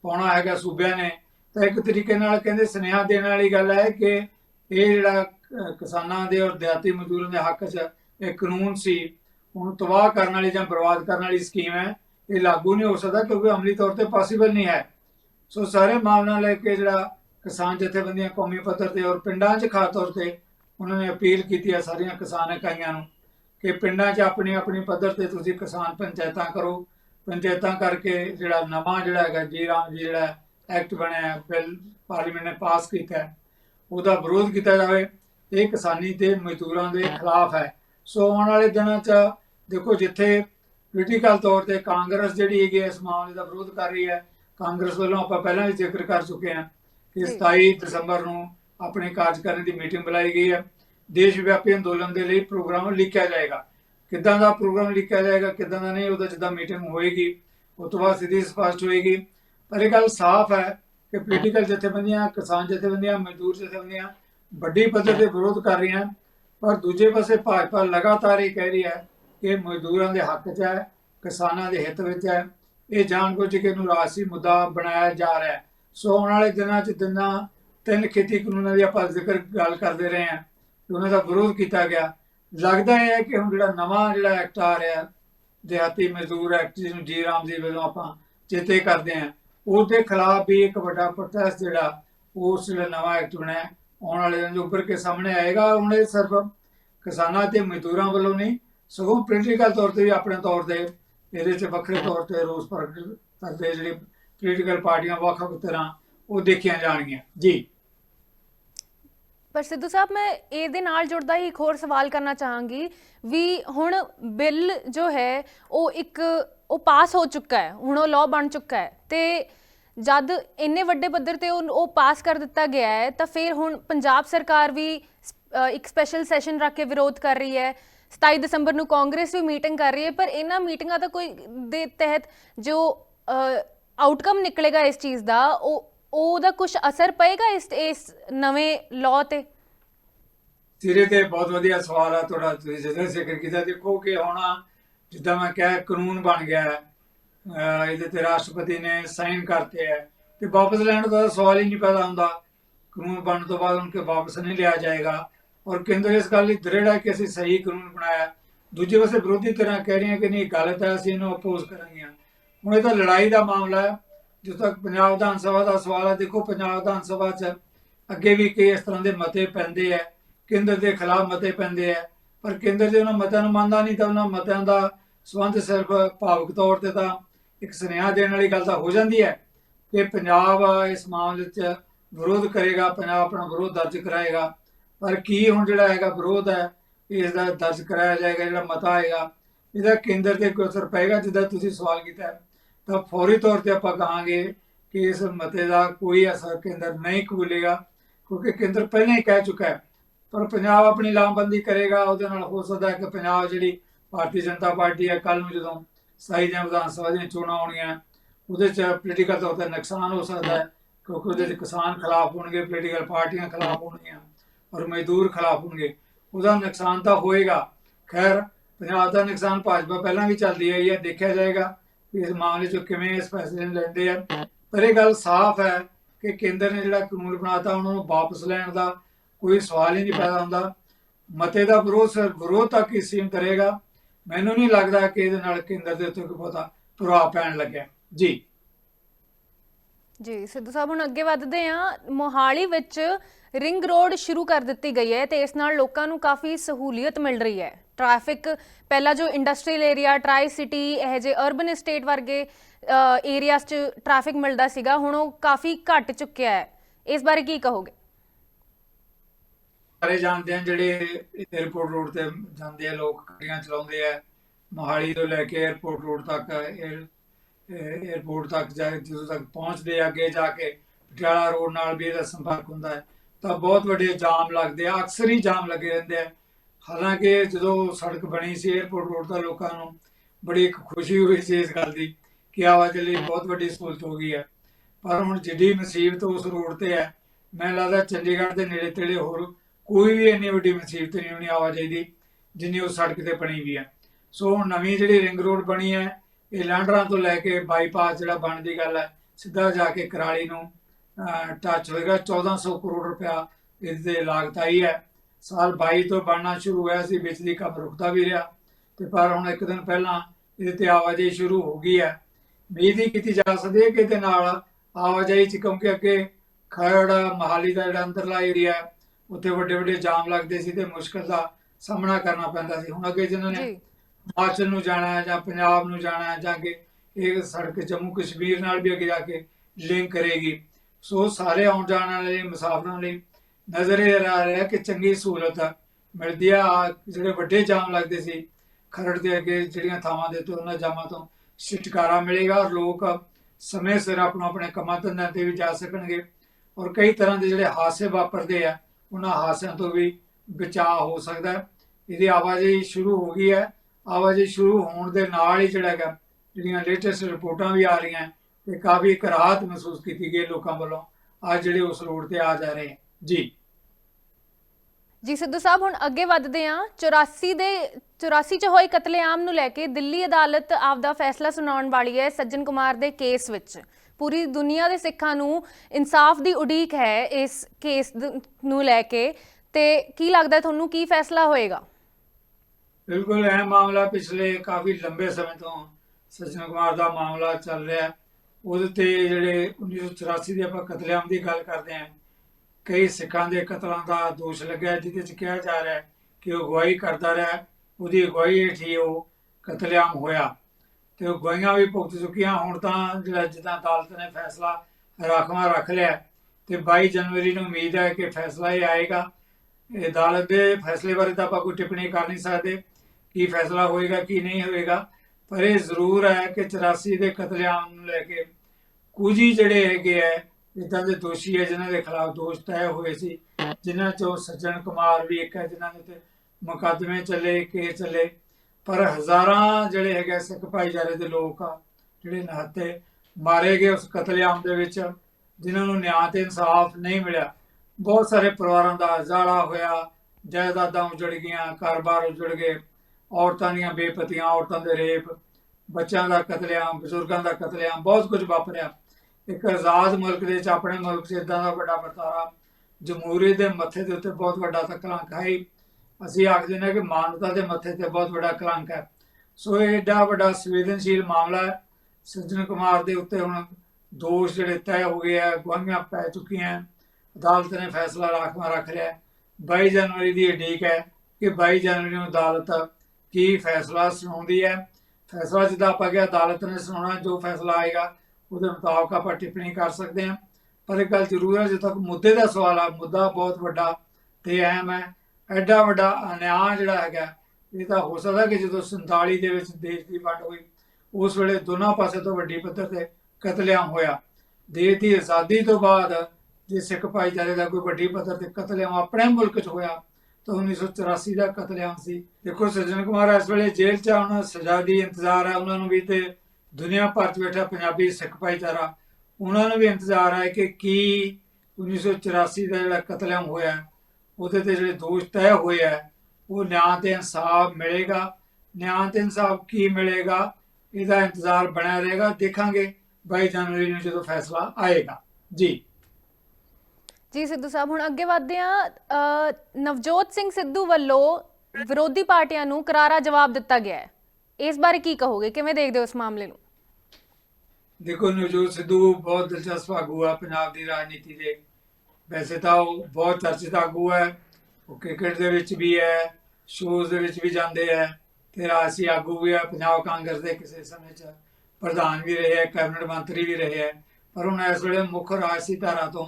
ਪਾਉਣਾ ਹੈਗਾ ਸੂਬਿਆਂ ਨੇ। ਤਾਂ ਇੱਕ ਤਰੀਕੇ ਨਾਲ ਕਹਿੰਦੇ ਸੁਨੇਹਾ ਦੇਣ ਵਾਲੀ ਗੱਲ ਹੈ ਕਿ ਇਹ ਜਿਹੜਾ ਕਿਸਾਨਾਂ ਦੇ ਔਰ ਦਿਹਾਤੀ ਮਜ਼ਦੂਰਾਂ ਦੇ ਹੱਕ 'ਚ ਇਹ ਕਾਨੂੰਨ ਸੀ, ਉਹਨੂੰ ਤਬਾਹ ਕਰਨ ਵਾਲੀ ਜਾਂ ਬਰਬਾਦ ਕਰਨ ਵਾਲੀ ਸਕੀਮ ਹੈ। ਇਹ ਲਾਗੂ ਨਹੀਂ ਹੋ ਸਕਦਾ ਕਿਉਂਕਿ ਅਮਲੀ ਤੌਰ ਤੇ ਪੋਸੀਬਲ ਨਹੀਂ ਹੈ। ਸੋ ਸਾਰੇ ਮਾਮਲਾ ਲੈ ਕੇ ਜਿਹੜਾ ਕਿਸਾਨ ਜਥੇਬੰਦੀਆਂ ਕੌਮੀ ਪੱਧਰ ਤੇ ਔਰ ਪਿੰਡਾਂ 'ਚ ਖਾਸ ਤੌਰ ਤੇ ਉਹਨਾਂ ਨੇ ਅਪੀਲ ਕੀਤੀ ਹੈ ਸਾਰੀਆਂ ਕਿਸਾਨ ਇਕਾਈਆਂ ਨੂੰ ਕਿ ਪਿੰਡਾਂ 'ਚ ਆਪਣੀ ਆਪਣੀ ਪੱਧਰ ਤੇ ਤੁਸੀਂ ਕਿਸਾਨ ਪੰਚਾਇਤਾਂ ਕਰੋ। ਪੰਚਾਇਤਾਂ ਕਰਕੇ ਜਿਹੜਾ ਨਵਾਂ ਜਿਹੜਾ ਹੈਗਾ ਜੀ ਰਾਮ ਜੀ ਜਿਹੜਾ ਐਕਟ ਬਣਿਆ ਹੈ, ਬਿੱਲ ਪਾਰਲੀਮੈਂਟ ਨੇ ਪਾਸ ਕੀਤਾ ਹੈ, ਉਹਦਾ ਵਿਰੋਧ ਕੀਤਾ ਜਾਵੇ। ਇਹ ਕਿਸਾਨੀ ਤੇ ਮਜ਼ਦੂਰਾਂ ਦੇ ਖਿਲਾਫ ਹੈ। ਸੋ ਆਉਣ ਵਾਲੇ ਦਿਨਾਂ 'ਚ ਦੇਖੋ ਜਿੱਥੇ ਪੋਲੀਟੀਕਲ ਤੌਰ ਤੇ ਕਾਂਗਰਸ ਜਿਹੜੀ ਹੈਗੀ ਇਸ ਮਾਮਲੇ ਦਾ ਵਿਰੋਧ ਕਰ ਰਹੀ ਹੈ ਕਾਂਗਰਸ ਵੱਲੋਂ ਆਪਾਂ ਪਹਿਲਾਂ ਵੀ ਜ਼ਿਕਰ ਕਰ ਚੁੱਕੇ ਹਾਂ ਕਿ
ਜੀ।
27 ਦਸੰਬਰ ਨੂੰ ਆਪਣੇ ਕਾਰਜਕਾਰੀ ਦੀ ਮੀਟਿੰਗ ਬੁਲਾਈ ਗਈ ਹੈ। ਦੇਸ਼ ਵਿਆਪੀ ਅੰਦੋਲਨ ਦੇ ਲਈ ਪ੍ਰੋਗਰਾਮ ਲਿਖਿਆ ਜਾਏਗਾ। ਕਿੱਦਾਂ ਦਾ ਪ੍ਰੋਗਰਾਮ ਲਿਖਿਆ ਜਾਏਗਾ, ਕਿੱਦਾਂ ਦਾ ਨਹੀਂ, ਉਹਦਾ ਜਿੱਦਾਂ ਮੀਟਿੰਗ ਹੋਏਗੀ ਉਸ ਤੋਂ ਬਾਅਦ ਸਿੱਧੀ ਸਪਸ਼ਟ ਹੋਏਗੀ। ਪਰ ਇਹ ਗੱਲ ਸਾਫ਼ ਹੈ ਕਿ ਪੋਲੀਟੀਕਲ ਜਥੇਬੰਦੀਆਂ, ਕਿਸਾਨ ਜਥੇਬੰਦੀਆਂ, ਮਜ਼ਦੂਰ ਜਥੇਬੰਦੀਆਂ ਵੱਡੀ ਪੱਧਰ ਤੇ ਵਿਰੋਧ ਕਰ ਰਹੀਆਂ। ਪਰ ਦੂਜੇ ਪਾਸੇ ਭਾਜਪਾ ਲਗਾਤਾਰ ਇਹ ਕਹਿ ਰਹੀ ਹੈ ਕਿ ਮਜ਼ਦੂਰਾਂ ਦੇ ਹੱਕ 'ਚ ਹੈ, ਕਿਸਾਨਾਂ ਦੇ ਹਿੱਤ ਵਿੱਚ ਹੈ। ਇਹ ਜਾਣਬੁੱਝ ਕੇ ਇਹਨੂੰ ਰਾਜਸੀ ਮੁੱਦਾ ਬਣਾਇਆ ਜਾ ਰਿਹਾ ਹੈ। ਸੋ ਆਉਣ ਵਾਲੇ ਦਿਨਾਂ 'ਚ ਦਿਨਾਂ ਤਿੰਨ ਖੇਤੀ ਕਾਨੂੰਨਾਂ ਦੀ ਆਪਾਂ ਜ਼ਿਕਰ ਗੱਲ ਕਰਦੇ ਰਹੇ ਹਾਂ ਉਹਨਾਂ ਦਾ ਵਿਰੋਧ ਕੀਤਾ ਗਿਆ। ਲੱਗਦਾ ਇਹ ਹੈ ਕਿ ਹੁਣ ਜਿਹੜਾ ਨਵਾਂ ਜਿਹੜਾ ਐਕਟ ਆ ਰਿਹਾ, ਦਿਹਾਤੀ ਮਜ਼ਦੂਰ ਐਕਟ ਜਿਹਨੂੰ ਜੀ ਰਾਮ ਜੀ ਵੱਲੋਂ ਆਪਾਂ ਚੇਤੇ ਕਰਦੇ ਹਾਂ, ਉਹਦੇ ਖਿਲਾਫ ਵੀ ਇੱਕ ਵੱਡਾ ਪ੍ਰੋਟੈਸਟ ਜਿਹੜਾ, ਉਸ ਜਿਹੜਾ ਨਵਾਂ ਐਕਟ ਬਣਿਆ, ਆਉਣ ਵਾਲੇ ਦਿਨ 'ਚ ਉੱਪਰ ਕੇ ਸਾਹਮਣੇ ਆਏਗਾ। ਹੁਣ ਇਹ ਸਿਰਫ ਕਿਸਾਨਾਂ ਤੇ ਮਜ਼ਦੂਰਾਂ ਵੱਲੋਂ ਨਹੀਂ, ਸਗੋਂ ਪੋਲੀਟੀਕਲ ਤੌਰ ਤੇ ਵੀ ਆਪਣੇ ਤੌਰ ਤੇ, ਇਹਦੇ 'ਚ ਵੱਖਰੇ ਤੌਰ ਤੇ ਰੋਸ ਪ੍ਰਗਟ ਕਰਦੇ ਜਿਹੜੇ ਪੋਲੀਟੀਕਲ ਪਾਰਟੀਆਂ ਵੱਖ ਵੱਖ ਤਰ੍ਹਾਂ ਉਹ ਦੇਖੀਆਂ ਜਾਣਗੀਆਂ। ਜੀ।
ਪਰ ਸਿੱਧੂ ਸਾਹਿਬ, ਮੈਂ ਇਹਦੇ ਨਾਲ ਜੁੜਦਾ ਹੀ ਇੱਕ ਹੋਰ ਸਵਾਲ ਕਰਨਾ ਚਾਹਾਂਗੀ ਵੀ ਹੁਣ ਬਿੱਲ ਜੋ ਹੈ, ਉਹ ਇੱਕ, ਉਹ ਪਾਸ ਹੋ ਚੁੱਕਾ ਹੈ, ਹੁਣ ਉਹ ਲਾਅ ਬਣ ਚੁੱਕਾ ਹੈ ਤੇ ਜਦ ਇੰਨੇ ਵੱਡੇ ਪੱਧਰ ਤੇ ਉਹ ਉਹ ਪਾਸ ਕਰ ਦਿੱਤਾ ਗਿਆ ਹੈ, ਤਾਂ ਫਿਰ ਹੁਣ ਪੰਜਾਬ ਸਰਕਾਰ ਵੀ ਸ- ਇੱਕ ਸਪੈਸ਼ਲ ਸੈਸ਼ਨ ਰੱਖ ਕੇ ਵਿਰੋਧ ਕਰ ਰਹੀ ਹੈ। 27 ਦਸੰਬਰ ਨੂੰ ਕਾਂਗਰਸ ਵੀ ਮੀਟਿੰਗ ਕਰ ਰਹੀ ਹੈ, ਪਰ ਇਹਨਾਂ ਮੀਟਿੰਗਾਂ ਦਾ ਕੋਈ ਦੇ ਤਹਿਤ ਜੋ ਆਊਟਕਮ ਨਿਕਲੇਗਾ ਇਸ ਚੀਜ਼ ਦਾ, ਉਹ ਉਹਦਾ ਕੁਝ ਅਸਰ ਪਏਗਾ ਇਸ ਇਸ ਨਵੇਂ ਲਾਅ ਤੇ?
ਸਿਰੇ ਤੇ ਬਹੁਤ ਵਧੀਆ ਸਵਾਲ ਆ, ਤੁਹਾਡਾ ਤੁਸੀਂ ਜਦੋਂ ਜ਼ਿਕਰ ਕੀਤਾ, ਦੇਖੋ ਕਿ ਹੁਣ ਜਿੱਦਾਂ ਮੈਂ ਕਿਹਾ ਕਾਨੂੰਨ ਬਣ ਗਿਆ ਇਹਦੇ ਤੇ ਰਾਸ਼ਟਰਪਤੀ ਨੇ ਸਾਈਨ ਕਰਤੇ ਹੈ। ਤੇ ਵਾਪਸ ਲੈਣ ਦਾ ਸਵਾਲ ਹੀ ਨਹੀਂ ਪੈਦਾ ਹੁੰਦਾ। ਕਾਨੂੰਨ ਬਣਨ ਤੋਂ ਬਾਅਦ ਉਹਨਾਂ ਕੇ ਵਾਪਸ ਨਹੀਂ ਲਿਆ ਜਾਏਗਾ। ਔਰ ਕੇਂਦਰ ਇਸ ਗੱਲ ਲਈ ਦ੍ਰਿੜ ਹੈ ਕਿ ਅਸੀਂ ਸਹੀ ਕਾਨੂੰਨ ਬਣਾਇਆ ਦੂਜੇ ਪਾਸੇ ਵਿਰੋਧੀ ਤਰ੍ਹਾਂ ਕਹਿ ਰਹੇ ਹਾਂ ਕਿ ਨਹੀਂ ਗਲਤ ਹੈ ਅਸੀਂ ਇਹਨੂੰ ਅਪੋਜ਼ ਕਰਾਂਗੇ ਹੁਣ ਇਹ ਤਾਂ ਲੜਾਈ ਦਾ ਮਾਮਲਾ ਹੈ। ਜਿਸ ਤੱਕ ਪੰਜਾਬ ਵਿਧਾਨ ਸਭਾ ਦਾ ਸਵਾਲ ਹੈ ਦੇਖੋ ਪੰਜਾਬ ਵਿਧਾਨ ਸਭਾ 'ਚ ਅੱਗੇ ਵੀ ਕਈ ਇਸ ਤਰ੍ਹਾਂ ਦੇ ਮਤੇ ਪੈਂਦੇ ਆ। ਕੇਂਦਰ ਦੇ ਖਿਲਾਫ ਮਤੇ ਪੈਂਦੇ ਆ। ਪਰ ਕੇਂਦਰ ਦੇ ਉਹਨਾਂ ਮਤਾਂ ਨੂੰ ਮੰਨਦਾ ਨਹੀਂ ਤਾਂ ਉਹਨਾਂ ਮਤਾਂ ਦਾ ਸਬੰਧ ਸਿਰਫ ਭਾਵਕ ਤੌਰ ਤੇ ਤਾਂ ਇੱਕ ਸੁਨੇਹਾ ਦੇਣ ਵਾਲੀ ਗੱਲ ਤਾਂ ਹੋ ਜਾਂਦੀ ਹੈ ਕਿ ਪੰਜਾਬ ਇਸ ਮਾਮਲੇ 'ਚ ਵਿਰੋਧ ਕਰੇਗਾ ਪੰਜਾਬ ਆਪਣਾ ਵਿਰੋਧ ਦਰਜ ਕਰਾਏਗਾ। ਪਰ ਕੀ ਹੁਣ ਜਿਹੜਾ ਹੈਗਾ ਵਿਰੋਧ ਹੈ ਇਸ ਦਾ ਦਰਜ ਕਰਾਇਆ ਜਾਏਗਾ ਜਿਹੜਾ ਮਤਾ ਆਏਗਾ ਇਹਦਾ ਕੇਂਦਰ ਤੇ ਕੋਈ ਅਸਰ ਪਏਗਾ? ਜਿੱਦਾਂ ਤੁਸੀਂ ਸਵਾਲ ਕੀਤਾ ਹੈ, ਤਾਂ ਫੌਰੀ ਤੌਰ ਤੇ ਆਪਾਂ ਕਹਾਂਗੇ ਕਿ ਇਸ ਮਤੇ ਦਾ ਕੋਈ ਅਸਰ ਕੇਂਦਰ ਨਹੀਂ ਕਬੂਲੇਗਾ, ਕਿਉਂਕਿ ਕੇਂਦਰ ਪਹਿਲਾਂ ਹੀ ਕਹਿ ਚੁੱਕਾ ਹੈ। ਪਰ ਪੰਜਾਬ ਆਪਣੀ ਲਾਮਬੰਦੀ ਕਰੇਗਾ, ਉਹਦੇ ਨਾਲ ਹੋ ਸਕਦਾ ਹੈ ਕਿ ਪੰਜਾਬ ਜਿਹੜੀ ਭਾਰਤੀ ਜਨਤਾ ਪਾਰਟੀ ਹੈ ਕੱਲ ਨੂੰ ਜਦੋਂ ਸਤਾਈ ਦੀਆਂ ਵਿਧਾਨ ਸਭਾ ਦੀਆਂ ਚੋਣਾਂ ਆਉਣੀਆਂ ਉਹਦੇ 'ਚ ਪੋਲੀਟੀਕਲ ਤੌਰ ਤੇ ਨੁਕਸਾਨ ਹੋ ਸਕਦਾ ਹੈ, ਕਿਉਂਕਿ ਉਹਦੇ 'ਚ ਕਿਸਾਨ ਖਿਲਾਫ ਹੋਣਗੇ ਪੋਲੀਟੀਕਲ ਪਾਰਟੀਆਂ ਖਿਲਾਫ ਹੋਣਗੀਆਂ ਔਰ ਮਜ਼ਦੂਰ ਖਿਲਾਫ ਹੋਣਗੇ। ਉਹਦਾ ਨੁਕਸਾਨ ਤਾਂ ਹੋਏਗਾ। ਖੈਰ, ਪੰਜਾਬ ਦਾ ਨੁਕਸਾਨ ਭਾਜਪਾ ਪਹਿਲਾਂ ਵੀ ਚੱਲਦੀ ਆਈ ਹੈ, ਦੇਖਿਆ ਜਾਏਗਾ। ਕਿ ਇਸ ਮਾਮਲੇ 'ਚ ਕਿਵੇਂ ਇਸ ਫੈਸਲੇ ਨੂੰ ਲੈਂਦੇ ਆ। ਪਰ ਇਹ ਗੱਲ ਸਾਫ਼ ਹੈ ਕਿ ਕੇਂਦਰ ਨੇ ਜਿਹੜਾ ਕਾਨੂੰਨ ਬਣਾਤਾ, ਉਹਨਾਂ ਨੂੰ ਵਾਪਸ ਲੈਣ ਦਾ ਕੋਈ ਸਵਾਲ ਹੀ ਨਹੀਂ ਪੈਦਾ ਹੁੰਦਾ। ਮਤੇ ਦਾ ਵਿਰੋਧ ਸਿਰਫ ਵਿਰੋਧ ਤੱਕ ਹੀ ਸੀਮਤ ਰਹੇਗਾ। ਮੈਨੂੰ ਨਹੀਂ ਲੱਗਦਾ ਕਿ ਇਹਦੇ ਨਾਲ ਕੇਂਦਰ ਦੇ ਉੱਤੇ ਕੋਈ ਬਹੁਤਾ ਪ੍ਰਭਾਵ ਪੈਣ ਲੱਗਿਆ। ਜੀ।
ਜੀ, ਸਿੱਧੂ ਸਾਹਿਬ, ਹੁਣ ਅੱਗੇ ਵੱਧਦੇ ਹਾਂ। ਮੋਹਾਲੀ ਵਿੱਚ ਰਿੰਗ ਰੋਡ ਸ਼ੁਰੂ ਕਰ ਦਿੱਤੀ ਗਈ ਹੈ ਤੇ ਇਸ ਨਾਲ ਲੋਕਾਂ ਨੂੰ ਕਾਫੀ ਸਹੂਲੀਅਤ ਮਿਲ ਰਹੀ ਹੈ। ਟ੍ਰੈਫਿਕ ਪਹਿਲਾਂ ਜੋ ਇੰਡਸਟਰੀਅਲ ਏਰੀਆ ਟ੍ਰਾਈ ਸਿਟੀ ਇਹ ਜੇ ਅਰਬਨ ਸਟੇਟ ਵਰਗੇ ਏਰੀਆਸ 'ਚ ਟ੍ਰੈਫਿਕ ਮਿਲਦਾ ਸੀਗਾ, ਹੁਣ ਉਹ ਕਾਫੀ ਘਟ ਚੁੱਕਿਆ ਹੈ। ਇਸ ਬਾਰੇ ਕੀ ਕਹੋਗੇ?
ਸਾਰੇ ਜਾਣਦੇ ਆ ਜਿਹੜੇ 에어ਪੋਰਟ ਰੋਡ ਤੇ ਜਾਂਦੇ ਆ, ਲੋਕ ਗੱਡੀਆਂ ਚਲਾਉਂਦੇ ਆ, ਮੋਹਾਲੀ ਤੋਂ ਲੈ ਕੇ ਏਅਰਪੋਰਟ ਰੋਡ ਤੱਕ 에어ਪੋਰਟ ਤੱਕ ਜਦੋਂ ਤੱਕ ਪਹੁੰਚਦੇ ਆ ਅੱਗੇ ਜਾ ਕੇ, ਪਟਿਆਲਾ ਰੋਡ ਨਾਲ ਵੀ ਇਹਦਾ ਸੰਪਰਕ ਹੁੰਦਾ ਹੈ। ਤਾਂ ਬਹੁਤ ਵੱਡੇ ਜਾਮ ਲੱਗਦੇ ਆ, ਅਕਸਰ ਹੀ ਜਾਮ ਲੱਗੇ ਰਹਿੰਦੇ ਆ। ਹਾਲਾਂਕਿ ਜਦੋਂ ਸੜਕ ਬਣੀ ਸੀ 에어ਪੋਰਟ ਰੋਡ ਤਾਂ ਲੋਕਾਂ ਨੂੰ ਬੜੀ ਇੱਕ ਖੁਸ਼ੀ ਹੋਈ ਸੀ ਇਸ ਗੱਲ ਦੀ ਕਿ ਆਵਾਜਾਈ ਲਈ ਬਹੁਤ ਵੱਡੀ ਸਹੂਲਤ ਹੋ ਗਈ ਹੈ। ਪਰ ਹੁਣ ਜਿੱਡੀ ਮੁਸੀਬਤ ਉਸ ਰੋਡ ਤੇ ਹੈ, ਮੈਨੂੰ ਲੱਗਦਾ ਚੰਡੀਗੜ੍ਹ ਦੇ ਨੇੜੇ ਤੇੜੇ ਹੋਰ ਕੋਈ ਵੀ ਇੰਨੀ ਵੱਡੀ ਮੁਸੀਬਤ ਨਹੀਂ ਹੋਣੀ ਆਵਾਜਾਈ ਦੀ, ਜਿੰਨੀ ਉਹ ਸੜਕ ਤੇ ਬਣੀ ਵੀ ਹੈ। ਸੋ ਹੁਣ ਨਵੀਂ ਜਿਹੜੀ ਰਿੰਗ ਰੋਡ ਬਣੀ ਹੈ, ਇਹ ਲਾਂਡਰਾਂ ਤੋਂ ਲੈ ਕੇ ਬਾਈਪਾਸ ਜਿਹੜਾ ਬਣਨ ਦੀ ਗੱਲ ਹੈ, ਸਿੱਧਾ ਜਾ ਕੇ ਕਰਾਲੀ ਨੂੰ ਟੱਚ ਹੋਏਗਾ। 1400 ਕਰੋੜ ਰੁਪਇਆ ਇਸ ਦੇ ਲਾਗਤ ਆਈ ਹੈ। ਸਾਲ 22 ਤੋਂ ਬਣਨਾ ਸ਼ੁਰੂ ਹੋਇਆ ਸੀ ਦੀ ਕੰਮ ਰੁਕਦਾ ਵੀ ਰਿਹਾ। ਤੇ ਪਰ ਹੁਣ ਇੱਕ ਦਿਨ ਪਹਿਲਾਂ ਇਹਦੇ ਤੇ ਆਵਾਜਾਈ ਸ਼ੁਰੂ ਹੋ ਗਈ ਹੈ। ਉਮੀਦ ਹੀ ਕੀਤੀ ਜਾ ਸਕਦੀ ਹੈ ਕਿ ਇਹਦੇ ਨਾਲ ਆਵਾਜਾਈ ਚ ਕਿਉਂਕਿ ਅੱਗੇ ਖਰੜ ਮਹਾਲੀ ਦਾ ਜਿਹੜਾ ਅੰਦਰਲਾ ਏਰੀਆ ਉੱਥੇ ਵੱਡੇ ਵੱਡੇ ਜਾਮ ਲੱਗਦੇ ਸੀ ਤੇ ਮੁਸ਼ਕਲ ਦਾ ਸਾਹਮਣਾ ਕਰਨਾ ਪੈਂਦਾ ਸੀ। ਹੁਣ ਅੱਗੇ ਜਿਨ੍ਹਾਂ ਨੇ ਹਿਮਾਚਲ ਨੂੰ ਜਾਣਾ ਹੈ ਜਾਂ ਪੰਜਾਬ ਨੂੰ ਜਾਣਾ ਹੈ ਜਾਂ ਕਿ ਇਹ ਸੜਕ ਜੰਮੂ ਕਸ਼ਮੀਰ ਨਾਲ ਵੀ ਅੱਗੇ ਜਾ ਕੇ ਲਿੰਕ ਕਰੇਗੀ। ਸੋ ਸਾਰੇ ਆਉਣ ਜਾਣ ਵਾਲੇ ਮੁਸਾਫਰਾਂ ਲਈ ਨਜ਼ਰ ਇਹ ਆ ਰਿਹਾ ਕਿ ਚੰਗੀ ਸਹੂਲਤ ਮਿਲਦੀ ਆ ਜਿਹੜੇ ਵੱਡੇ ਜਾਮ ਲੱਗਦੇ ਸੀ, ਖਰੜ ਦੇ ਅੱਗੇ ਜਿਹੜੀਆਂ ਥਾਵਾਂ ਦੇ ਤੋਂ ਉਹਨਾਂ ਜਾਮਾਂ ਤੋਂ ਛੁਟਕਾਰਾ ਮਿਲੇਗਾ ਔਰ ਲੋਕ ਸਮੇਂ ਸਿਰ ਆਪਣਾ ਆਪਣੇ ਕੰਮਾਂ ਧੰਦਿਆਂ ਤੇ ਵੀ ਜਾ ਸਕਣਗੇ। ਔਰ ਕਈ ਤਰ੍ਹਾਂ ਦੇ ਜਿਹੜੇ ਹਾਦਸੇ ਵਾਪਰਦੇ ਆ, ਉਹਨਾਂ ਹਾਦਸਿਆਂ ਤੋਂ ਵੀ ਬਚਾਅ ਹੋ ਸਕਦਾ ਹੈ। ਇਹਦੀ ਆਵਾਜਾਈ ਸ਼ੁਰੂ ਹੋ ਗਈ ਹੈ। ਆਵਾਜਾਈ ਸ਼ੁਰੂ ਹੋਣ ਦੇ ਨਾਲ ਹੀ ਜਿਹੜਾ ਹੈਗਾ, ਜਿਹੜੀਆਂ ਲੇਟੈਸਟ ਰਿਪੋਰਟਾਂ ਵੀ ਆ ਰਹੀਆਂ ਕਿ ਕਾਫੀ ਇੱਕ ਰਾਹਤ ਮਹਿਸੂਸ ਕੀਤੀ ਗਈ ਲੋਕਾਂ ਵੱਲੋਂ। ਅੱਜ ਜਿਹੜੇ ਉਸ ਰੋਡ ਤੇ ਆ ਜਾ ਰਹੇ ਜੀ।
ਜੀ ਸਿੱਧੂ ਸਾਹਿਬ ਹੁਣ ਅੱਗੇ ਵੱਧਦੇ ਹਾਂ। 84 ਦੇ 84 ਚ ਹੋਏ ਕਤਲੇਆਮ ਨੂੰ ਲੈ ਕੇ ਦਿੱਲੀ ਅਦਾਲਤ ਆਪਦਾ ਫੈਸਲਾ ਸੁਣਾਉਣ ਵਾਲੀ ਹੈ ਸੱਜਣ ਕੁਮਾਰ ਦੇ ਕੇਸ ਵਿੱਚ। ਪੂਰੀ ਦੁਨੀਆ ਦੇ ਸਿੱਖਾਂ ਨੂੰ ਇਨਸਾਫ ਦੀ ਉਡੀਕ ਹੈ ਇਸ ਕੇਸ ਨੂੰ ਲੈ ਕੇ। ਤੇ ਕੀ ਲੱਗਦਾ ਤੁਹਾਨੂੰ ਕੀ ਫੈਸਲਾ ਹੋਏਗਾ?
ਬਿਲਕੁਲ ਇਹ ਮਾਮਲਾ ਪਿਛਲੇ ਕਾਫੀ ਲੰਬੇ ਸਮੇਂ ਤੋਂ ਸਚਨ ਕੁਮਾਰ ਦਾ ਮਾਮਲਾ ਚੱਲ ਰਿਹਾ ਹੈ। ਉਹਦੇ ਤੇ ਜਿਹੜੇ 1984 ਦੇ ਆਪਾਂ ਕਤਲੇਆਮ ਦੀ ਗੱਲ ਕਰਦੇ ਹਾਂ, ਕਈ ਸਿੱਖਾਂ ਦੇ ਕਤਲਾਂ ਦਾ ਦੋਸ਼ ਲੱਗਿਆ, ਜਿਹਦੇ ਚ ਕਿਹਾ ਜਾ ਰਿਹਾ ਹੈ ਕਿ ਉਹ ਅਗਵਾਈ ਕਰਦਾ ਰਿਹਾ, ਉਹਦੀ ਅਗਵਾਈ ਹੇਠ ਹੀ ਉਹ ਕਤਲੇਆਮ ਹੋਇਆ। ਤੇ ਉਹ ਗਵਾਹੀਆਂ ਵੀ ਭੁਗਤ ਚੁੱਕੀਆਂ, ਹੁਣ ਤਾਂ ਜਿਹੜਾ ਜਿੱਦਾਂ ਅਦਾਲਤ ਨੇ ਫੈਸਲਾ ਰਾਖਵਾਂ ਰੱਖ ਲਿਆ। ਹੈ ਤੇ 22 ਜਨਵਰੀ ਨੂੰ ਉਮੀਦ ਹੈ ਕਿ ਫੈਸਲਾ ਇਹ ਆਏਗਾ। ਇਹ ਅਦਾਲਤ ਦੇ ਫੈਸਲੇ ਬਾਰੇ ਤਾਂ ਆਪਾਂ ਕੋਈ ਟਿੱਪਣੀ ਕਰ ਨਹੀਂ ਸਕਦੇ, ਕੀ ਫੈਸਲਾ ਹੋਏਗਾ, ਕੀ ਨਹੀਂ ਹੋਏਗਾ। ਪਰ ਇਹ ਜ਼ਰੂਰ ਹੈ ਕਿ 84 ਦੇ ਕਤਲੇਆਮ ਨੂੰ ਲੈ ਕੇ ਕੁਝ ਹੀ ਜਿਹੜੇ ਹੈਗੇ ਹੈ ਇਦਾਂ ਦੇ ਦੋਸ਼ੀ ਹੈ ਜਿਨ੍ਹਾਂ ਦੇ ਖਿਲਾਫ ਦੋਸ਼ ਤੈਅ ਹੋਏ ਸੀ, ਜਿਨ੍ਹਾਂ ਚੋਂ ਸੱਜਣ ਕੁਮਾਰ ਵੀ ਇੱਕ ਹੈ ਜਿਨ੍ਹਾਂ ਦੇ ਤੇ ਮੁਕੱਦਮੇ ਚੱਲੇ, ਕੇਸ ਚੱਲੇ। ਪਰ ਹਜ਼ਾਰਾਂ ਜਿਹੜੇ ਹੈਗੇ ਸਿੱਖ ਭਾਈਚਾਰੇ ਦੇ ਲੋਕ ਆ, ਜਿਹੜੇ ਨਿਹੱਥੇ ਮਾਰੇ ਗਏ ਉਸ ਕਤਲੇਆਮ ਦੇ ਵਿੱਚ, ਜਿਨ੍ਹਾਂ ਨੂੰ ਨਿਆਂ ਤੇ ਇਨਸਾਫ ਨਹੀਂ ਮਿਲਿਆ। ਬਹੁਤ ਸਾਰੇ ਪਰਿਵਾਰਾਂ ਦਾ ਜਾਲਾ ਹੋਇਆ, ਜਾਇਦਾਦਾਂ ਉਜੜ ਗਈਆਂ, ਕਾਰੋਬਾਰ ਉਜੜ ਗਏ। ਔਰਤਾਂ ਦੀਆਂ ਬੇਪਤੀਆਂ, ਔਰਤਾਂ ਦੇ ਰੇਪ, ਬੱਚਿਆਂ ਦਾ ਕਤਲੇਆਮ, ਬਜ਼ੁਰਗਾਂ ਦਾ ਕਤਲੇਆਮ, ਬਹੁਤ ਕੁਝ ਵਾਪਰਿਆ। ਇੱਕ ਆਜ਼ਾਦ ਮੁਲਕ ਦੇ ਵਿੱਚ ਆਪਣੇ ਮੁਲਕ 'ਚ ਇਦਾਂ ਦਾ ਵੱਡਾ ਵਰਤਾਰਾ ਜਮਹੂਰੀ ਦੇ ਮੱਥੇ ਦੇ ਉੱਤੇ ਬਹੁਤ ਵੱਡਾ ਤਾਂ ਕਲੰਕ ਹੈ ਹੀ। ਅਸੀਂ ਆਖਦੇ ਨੇ ਕਿ ਮਾਨਵਤਾ ਦੇ ਮੱਥੇ ਤੇ ਬਹੁਤ ਵੱਡਾ ਕਲੰਕ ਹੈ। ਸੋ ਇਹ ਏਡਾ ਵੱਡਾ ਸੰਵੇਦਨਸ਼ੀਲ ਮਾਮਲਾ ਹੈ। ਸੱਜਣ ਕੁਮਾਰ ਦੇ ਉੱਤੇ ਹੁਣ ਦੋਸ਼ ਜਿਹੜੇ ਤੈਅ ਹੋ ਗਏ ਆ, ਗਵਾਹੀਆਂ ਪੈ ਚੁੱਕੀਆਂ ਅਦਾਲਤ ਨੇ ਫੈਸਲਾ ਰਾਖਵਾਂ ਰੱਖ ਲਿਆ ਹੈ। 22 ਜਨਵਰੀ ਦੀ ਉਡੀਕ ਹੈ ਕਿ 22 ਜਨਵਰੀ ਨੂੰ ਅਦਾਲਤ ਕੀ ਫੈਸਲਾ ਸੁਣਾਉਂਦੀ ਹੈ? ਫੈਸਲਾ ਜਿੱਦਾਂ ਆਪਾਂ ਕਿਹਾ, ਅਦਾਲਤ ਨੇ ਸੁਣਾਉਣਾ, ਜੋ ਫੈਸਲਾ ਆਏਗਾ, ਉਹਦੇ ਮੁਤਾਬਕ ਆਪਾਂ ਟਿੱਪਣੀ ਕਰ ਸਕਦੇ ਹਾਂ। ਪਰ ਇੱਕ ਗੱਲ ਜ਼ਰੂਰ ਹੈ, ਜਦੋਂ ਤੱਕ ਮੁੱਦੇ ਦਾ ਸਵਾਲ ਆ, ਮੁੱਦਾ ਬਹੁਤ ਵੱਡਾ ਤੇ ਅਹਿਮ ਹੈ। ਐਡਾ ਵੱਡਾ ਅਨਿਆਂ ਜਿਹੜਾ ਹੈਗਾ, ਇਹ ਤਾਂ ਹੋ ਸਕਦਾ ਕਿ ਜਦੋਂ 47 ਦੇ ਵਿੱਚ ਦੇਸ਼ ਦੀ ਵੰਡ ਹੋਈ, ਉਸ ਵੇਲੇ ਦੋਨਾਂ ਪਾਸੇ ਤੋਂ ਵੱਡੀ ਪੱਧਰ ਤੇ ਕਤਲੇਆਮ ਹੋਇਆ। ਦੇਸ਼ ਦੀ ਆਜ਼ਾਦੀ ਤੋਂ ਬਾਅਦ ਜੇ ਸਿੱਖ ਭਾਈਚਾਰੇ ਦਾ ਕੋਈ ਵੱਡੀ ਪੱਧਰ ਤੇ ਕਤਲੇਆਮ ਆਪਣੇ ਮੁਲਕ 'ਚ ਹੋਇਆ ਤਾਂ 1984 ਦਾ ਕਤਲੇਆਮ ਸੀ। ਦੇਖੋ ਸੱਜਣ ਕੁਮਾਰ ਇਸ ਵੇਲੇ ਜੇਲ੍ਹ 'ਚ ਆ, ਸਜ਼ਾ ਦੀ ਇੰਤਜ਼ਾਰ ਹੈ ਉਹਨਾਂ ਨੂੰ ਵੀ ਤੇ ਦੁਨੀਆ ਭਰ 'ਚ ਬੈਠਾ ਪੰਜਾਬੀ ਸਿੱਖ ਭਾਈਚਾਰਾ। ਉਹਨਾਂ ਨੂੰ ਵੀ ਇੰਤਜ਼ਾਰ ਹੈ ਕਿ ਕੀ 1984 ਦਾ ਜਿਹੜਾ ਕਤਲੇਆਮ ਹੋਇਆ ਉਹਦੇ ਤੇ ਜਿਹੜੇ ਦੋਸ਼ ਤੈਅ ਹੋਏ ਆ ਉਹ ਨਿਆਂ ਤੇ ਇਨਸਾਫ ਮਿਲੇਗਾ। ਨਿਆਂ ਤੇ ਇਨਸਾਫ ਕੀ ਮਿਲੇਗਾ ਇਹਦਾ ਇੰਤਜ਼ਾਰ ਬਣਿਆ ਰਹੇਗਾ। ਦੇਖਾਂਗੇ 22 ਜਨਵਰੀ ਨੂੰ ਜਦੋਂ ਫੈਸਲਾ ਆਏਗਾ। ਜੀ।
ਜੀ ਸਿੱਧੂ ਸਾਹਿਬ, ਹੁਣ ਅੱਗੇ ਵਧਦੇ ਆ ਨਵਜੋਤ ਸਿੰਘ ਸਿੱਧੂ ਵੱਲੋਂ ਵਿਰੋਧੀ ਪਾਰਟੀਆਂ ਨੂੰ ਕਰਾਰਾ ਜਵਾਬ ਦਿੱਤਾ ਗਿਆ ਹੈ। ਇਸ ਬਾਰੇ ਕੀ ਕਹੋਗੇ? ਕਿਵੇਂ ਦੇਖਦੇ ਹੋ ਇਸ ਮਾਮਲੇ ਨੂੰ?
ਦੇਖੋ, ਨਵਜੋਤ ਸਿੱਧੂ ਬਹੁਤ ਦਿਲਚਸਪ ਆਗੂ ਆ ਪੰਜਾਬ ਦੀ ਰਾਜਨੀਤੀ ਦੇ। ਵੈਸੇ ਤਾਂ ਉਹ ਬਹੁਤ ਚਰਚਿਤ ਆਗੂ ਹੈ। ਉਹ ਕ੍ਰਿਕਟ ਦੇ ਵਿੱਚ ਵੀ ਹੈ, ਸ਼ੋਜ਼ ਦੇ ਵਿੱਚ ਵੀ ਜਾਂਦੇ ਹੈ ਤੇ ਰਾਜਸੀ ਆਗੂ ਵੀ ਹੈ ਪੰਜਾਬ ਕਾਂਗਰਸ ਦੇ ਕਿਸੇ ਸਮੇਂ 'ਚ ਪ੍ਰਧਾਨ ਵੀ ਰਹੇ ਹੈ, ਕੈਬਨਿਟ ਮੰਤਰੀ ਵੀ ਰਹੇ ਹੈ। ਪਰ ਹੁਣ ਇਸ ਵੇਲੇ ਮੁੱਖ ਰਾਜਸੀ ਧਾਰਾ ਤੋਂ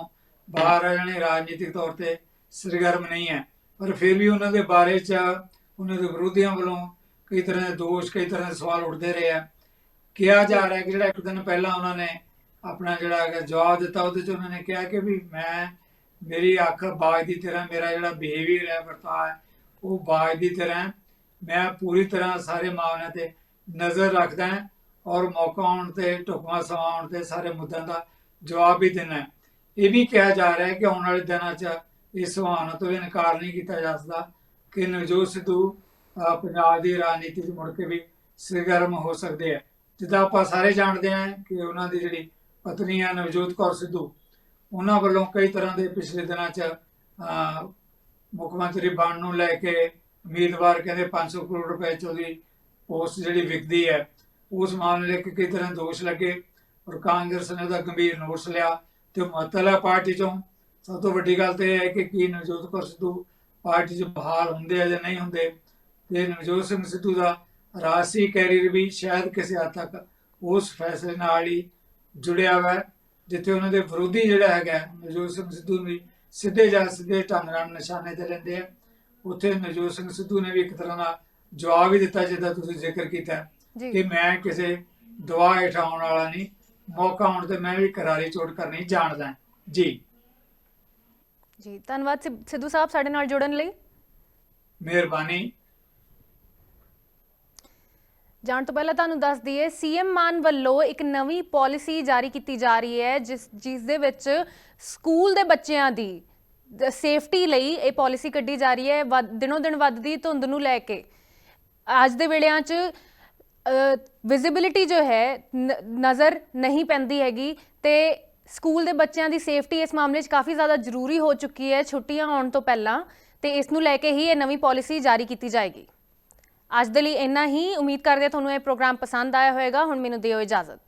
ਬਾਹਰ ਜਾਣੇ ਰਾਜਨੀਤਿਕ ਤੌਰ ਤੇ, ਸਰਗਰਮ ਨਹੀਂ ਹੈ ਪਰ ਫਿਰ ਵੀ ਉਹਨਾਂ ਦੇ ਬਾਰੇ 'ਚ, ਉਹਨਾਂ ਦੇ ਵਿਰੋਧੀਆਂ ਵੱਲੋਂ ਕਈ ਤਰ੍ਹਾਂ ਦੇ ਦੋਸ਼, ਕਈ ਤਰ੍ਹਾਂ ਦੇ ਸਵਾਲ ਉੱਠਦੇ ਰਹੇ ਆ ਕਿਹਾ ਜਾ ਰਿਹਾ ਕਿ ਜਿਹੜਾ ਇੱਕ ਦਿਨ ਪਹਿਲਾਂ ਉਹਨਾਂ ਨੇ ਆਪਣਾ ਜਿਹੜਾ ਹੈਗਾ ਜਵਾਬ ਦਿੱਤਾ, ਉਹਦੇ 'ਚ ਉਹਨਾਂ ਨੇ ਕਿਹਾ ਕਿ ਵੀ ਮੈਂ, ਮੇਰੀ ਅੱਖ ਬਾਜ ਦੀ ਤਰ੍ਹਾਂ, ਮੇਰਾ ਜਿਹੜਾ ਬਿਹੇਵੀਅਰ ਹੈ, ਵਰਤਾਅ ਹੈ, ਉਹ ਬਾਜ ਦੀ ਤਰ੍ਹਾਂ ਹੈ। ਮੈਂ ਪੂਰੀ ਤਰ੍ਹਾਂ ਸਾਰੇ ਮਾਮਲਿਆਂ ਤੇ ਨਜ਼ਰ ਰੱਖਦਾ ਔਰ ਮੌਕਾ ਆਉਣ ਤੇ, ਢੁਕਵਾਂ ਸਮਾਂ ਆਉਣ ਤੇ ਸਾਰੇ ਮੁੱਦਿਆਂ ਦਾ ਜਵਾਬ ਵੀ ਦਿੰਦਾ ਇਹ ਵੀ ਕਿਹਾ ਜਾ ਰਿਹਾ ਹੈ ਕਿ ਆਉਣ ਵਾਲੇ ਦਿਨਾਂ 'ਚ ਇਸ ਸੰਭਾਵਨਾ ਤੋਂ ਇਨਕਾਰ ਨਹੀਂ ਕੀਤਾ ਜਾ ਸਕਦਾ ਕਿ ਨਵਜੋਤ ਸਿੱਧੂ ਪੰਜਾਬ ਦੀ ਰਾਜਨੀਤੀ 'ਚ ਮੁੜ ਕੇ ਵੀ ਸਰਗਰਮ ਹੋ ਸਕਦੇ ਆ। ਜਿੱਦਾਂ ਆਪਾਂ ਸਾਰੇ ਜਾਣਦੇ ਹਾਂ ਕਿ ਉਹਨਾਂ ਦੀ ਜਿਹੜੀ ਪਤਨੀ ਹੈ ਨਵਜੋਤ ਕੌਰ ਸਿੱਧੂ ਉਹਨਾਂ ਵੱਲੋਂ ਕਈ ਤਰ੍ਹਾਂ ਦੇ ਪਿਛਲੇ ਦਿਨਾਂ 'ਚ ਅਹ, ਮੁੱਖ ਮੰਤਰੀ ਬਣਨ ਨੂੰ ਲੈ ਕੇ ਉਮੀਦਵਾਰ ਕਹਿੰਦੇ 500 ਕਰੋੜ ਰੁਪਏ 'ਚ ਉਹਦੀ ਪੋਸਟ ਜਿਹੜੀ ਵਿਕਦੀ ਹੈ ਉਸ ਮਾਮਲੇ 'ਚ ਕਈ ਤਰ੍ਹਾਂ ਦੋਸ਼ ਲੱਗੇ ਔਰ ਕਾਂਗਰਸ ਨੇ ਉਹਦਾ ਗੰਭੀਰ ਨੋਟਿਸ ਲਿਆ। ਤੇ ਮੁਅੱਤਲ ਹੈ ਪਾਰਟੀ 'ਚੋਂ ਸਭ ਤੋਂ ਵੱਡੀ ਗੱਲ ਤੇ ਇਹ ਹੈ ਕਿ ਕੀ ਨਵਜੋਤ ਕੌਰ ਸਿੱਧੂ ਪਾਰਟੀ 'ਚ ਬਹਾਲ ਹੁੰਦੇ ਆ ਜਾਂ ਨਹੀਂ ਹੁੰਦੇ ਤੇ ਨਵਜੋਤ ਸਿੰਘ ਸਿੱਧੂ ਦਾ ਰਾਜਸੀ ਕੈਰੀਅਰ ਵੀ ਸ਼ਾਇਦ ਕਿਸੇ ਹੱਦ ਤੱਕ ਉਸ ਫੈਸਲੇ ਨਾਲ ਹੀ ਜੁੜਿਆ ਹੋਇਆ ਹੈ, ਜਿੱਥੇ ਉਹਨਾਂ ਦੇ ਵਿਰੋਧੀ ਜਿਹੜਾ ਹੈਗਾ ਨਵਜੋਤ ਸਿੰਘ ਸਿੱਧੂ ਨੂੰ ਵੀ ਸਿੱਧੇ ਜਾਂ ਸਿੱਧੇ ਢੰਗ ਨਾਲ ਨਿਸ਼ਾਨੇ ਤੇ ਲੈਂਦੇ ਆ। ਉੱਥੇ ਨਵਜੋਤ ਸਿੰਘ ਸਿੱਧੂ ਨੇ ਵੀ ਇੱਕ ਤਰ੍ਹਾਂ ਦਾ ਜਵਾਬ ਹੀ ਦਿੱਤਾ ਜਿੱਦਾਂ ਤੁਸੀਂ ਜ਼ਿਕਰ ਕੀਤਾ ਕਿ ਮੈਂ ਕਿਸੇ ਦਵਾ ਹੇਠ ਆਉਣ ਵਾਲਾ ਨਹੀਂ ਮੌਕਾ ਆਉਣ ਤੇ ਮੈਂ ਵੀ ਕਰਾਰੀ ਚੋਟ ਕਰਨੀ ਜਾਣਦਾ ਹਾਂ। ਜੀ।
ਜੀ ਧੰਨਵਾਦ ਸਿ- ਸਿੱਧੂ ਸਾਹਿਬ ਸਾਡੇ ਨਾਲ ਜੁੜਨ ਲਈ।
ਮਿਹਰਬਾਨੀ।
ਜਾਣ ਤੋਂ ਪਹਿਲਾਂ ਤੁਹਾਨੂੰ ਦੱਸ ਦਈਏ ਸੀਐਮ ਮਾਨ ਵੱਲੋਂ ਇੱਕ ਨਵੀਂ ਪਾਲਿਸੀ ਜਾਰੀ ਕੀਤੀ ਜਾ ਰਹੀ ਹੈ ਜਿਸ ਜਿਸ ਦੇ ਵਿੱਚ ਸਕੂਲ ਦੇ ਬੱਚਿਆਂ ਦੀ ਸੇਫਟੀ ਲਈ ਇਹ ਪਾਲਿਸੀ ਕੱਢੀ ਜਾ ਰਹੀ ਹੈ ਵੱਧ- ਦਿਨੋਂ ਦਿਨ ਵੱਧਦੀ ਧੁੰਦ ਨੂੰ ਲੈ ਕੇ। ਅੱਜ ਦੇ ਵੇਲਿਆਂ 'ਚ ਵਿਜ਼ਿਬਿਲਿਟੀ ਜੋ ਹੈ, ਨ- ਨਜ਼ਰ ਨਹੀਂ ਪੈਂਦੀ ਹੈਗੀ ਤੇ ਸਕੂਲ ਦੇ ਬੱਚਿਆਂ ਦੀ ਸੇਫਟੀ ਇਸ ਮਾਮਲੇ 'ਚ ਕਾਫੀ ਜ਼ਿਆਦਾ ਜ਼ਰੂਰੀ ਹੋ ਚੁੱਕੀ ਹੈ, ਛੁੱਟੀਆਂ ਆਉਣ ਤੋਂ ਪਹਿਲਾਂ ਤੇ ਇਸ ਨੂੰ ਲੈ ਕੇ ਹੀ ਇਹ ਨਵੀਂ ਪਾਲਿਸੀ ਜਾਰੀ ਕੀਤੀ ਜਾਏਗੀ। ਅੱਜ ਦੇ ਲਈ ਇੰਨਾ ਹੀ, ਉਮੀਦ ਕਰਦੇ ਤੁਹਾਨੂੰ ਇਹ ਪ੍ਰੋਗਰਾਮ ਪਸੰਦ ਆਇਆ ਹੋਵੇਗਾ ਹੁਣ ਮੈਨੂੰ ਦਿਓ ਇਜਾਜ਼ਤ।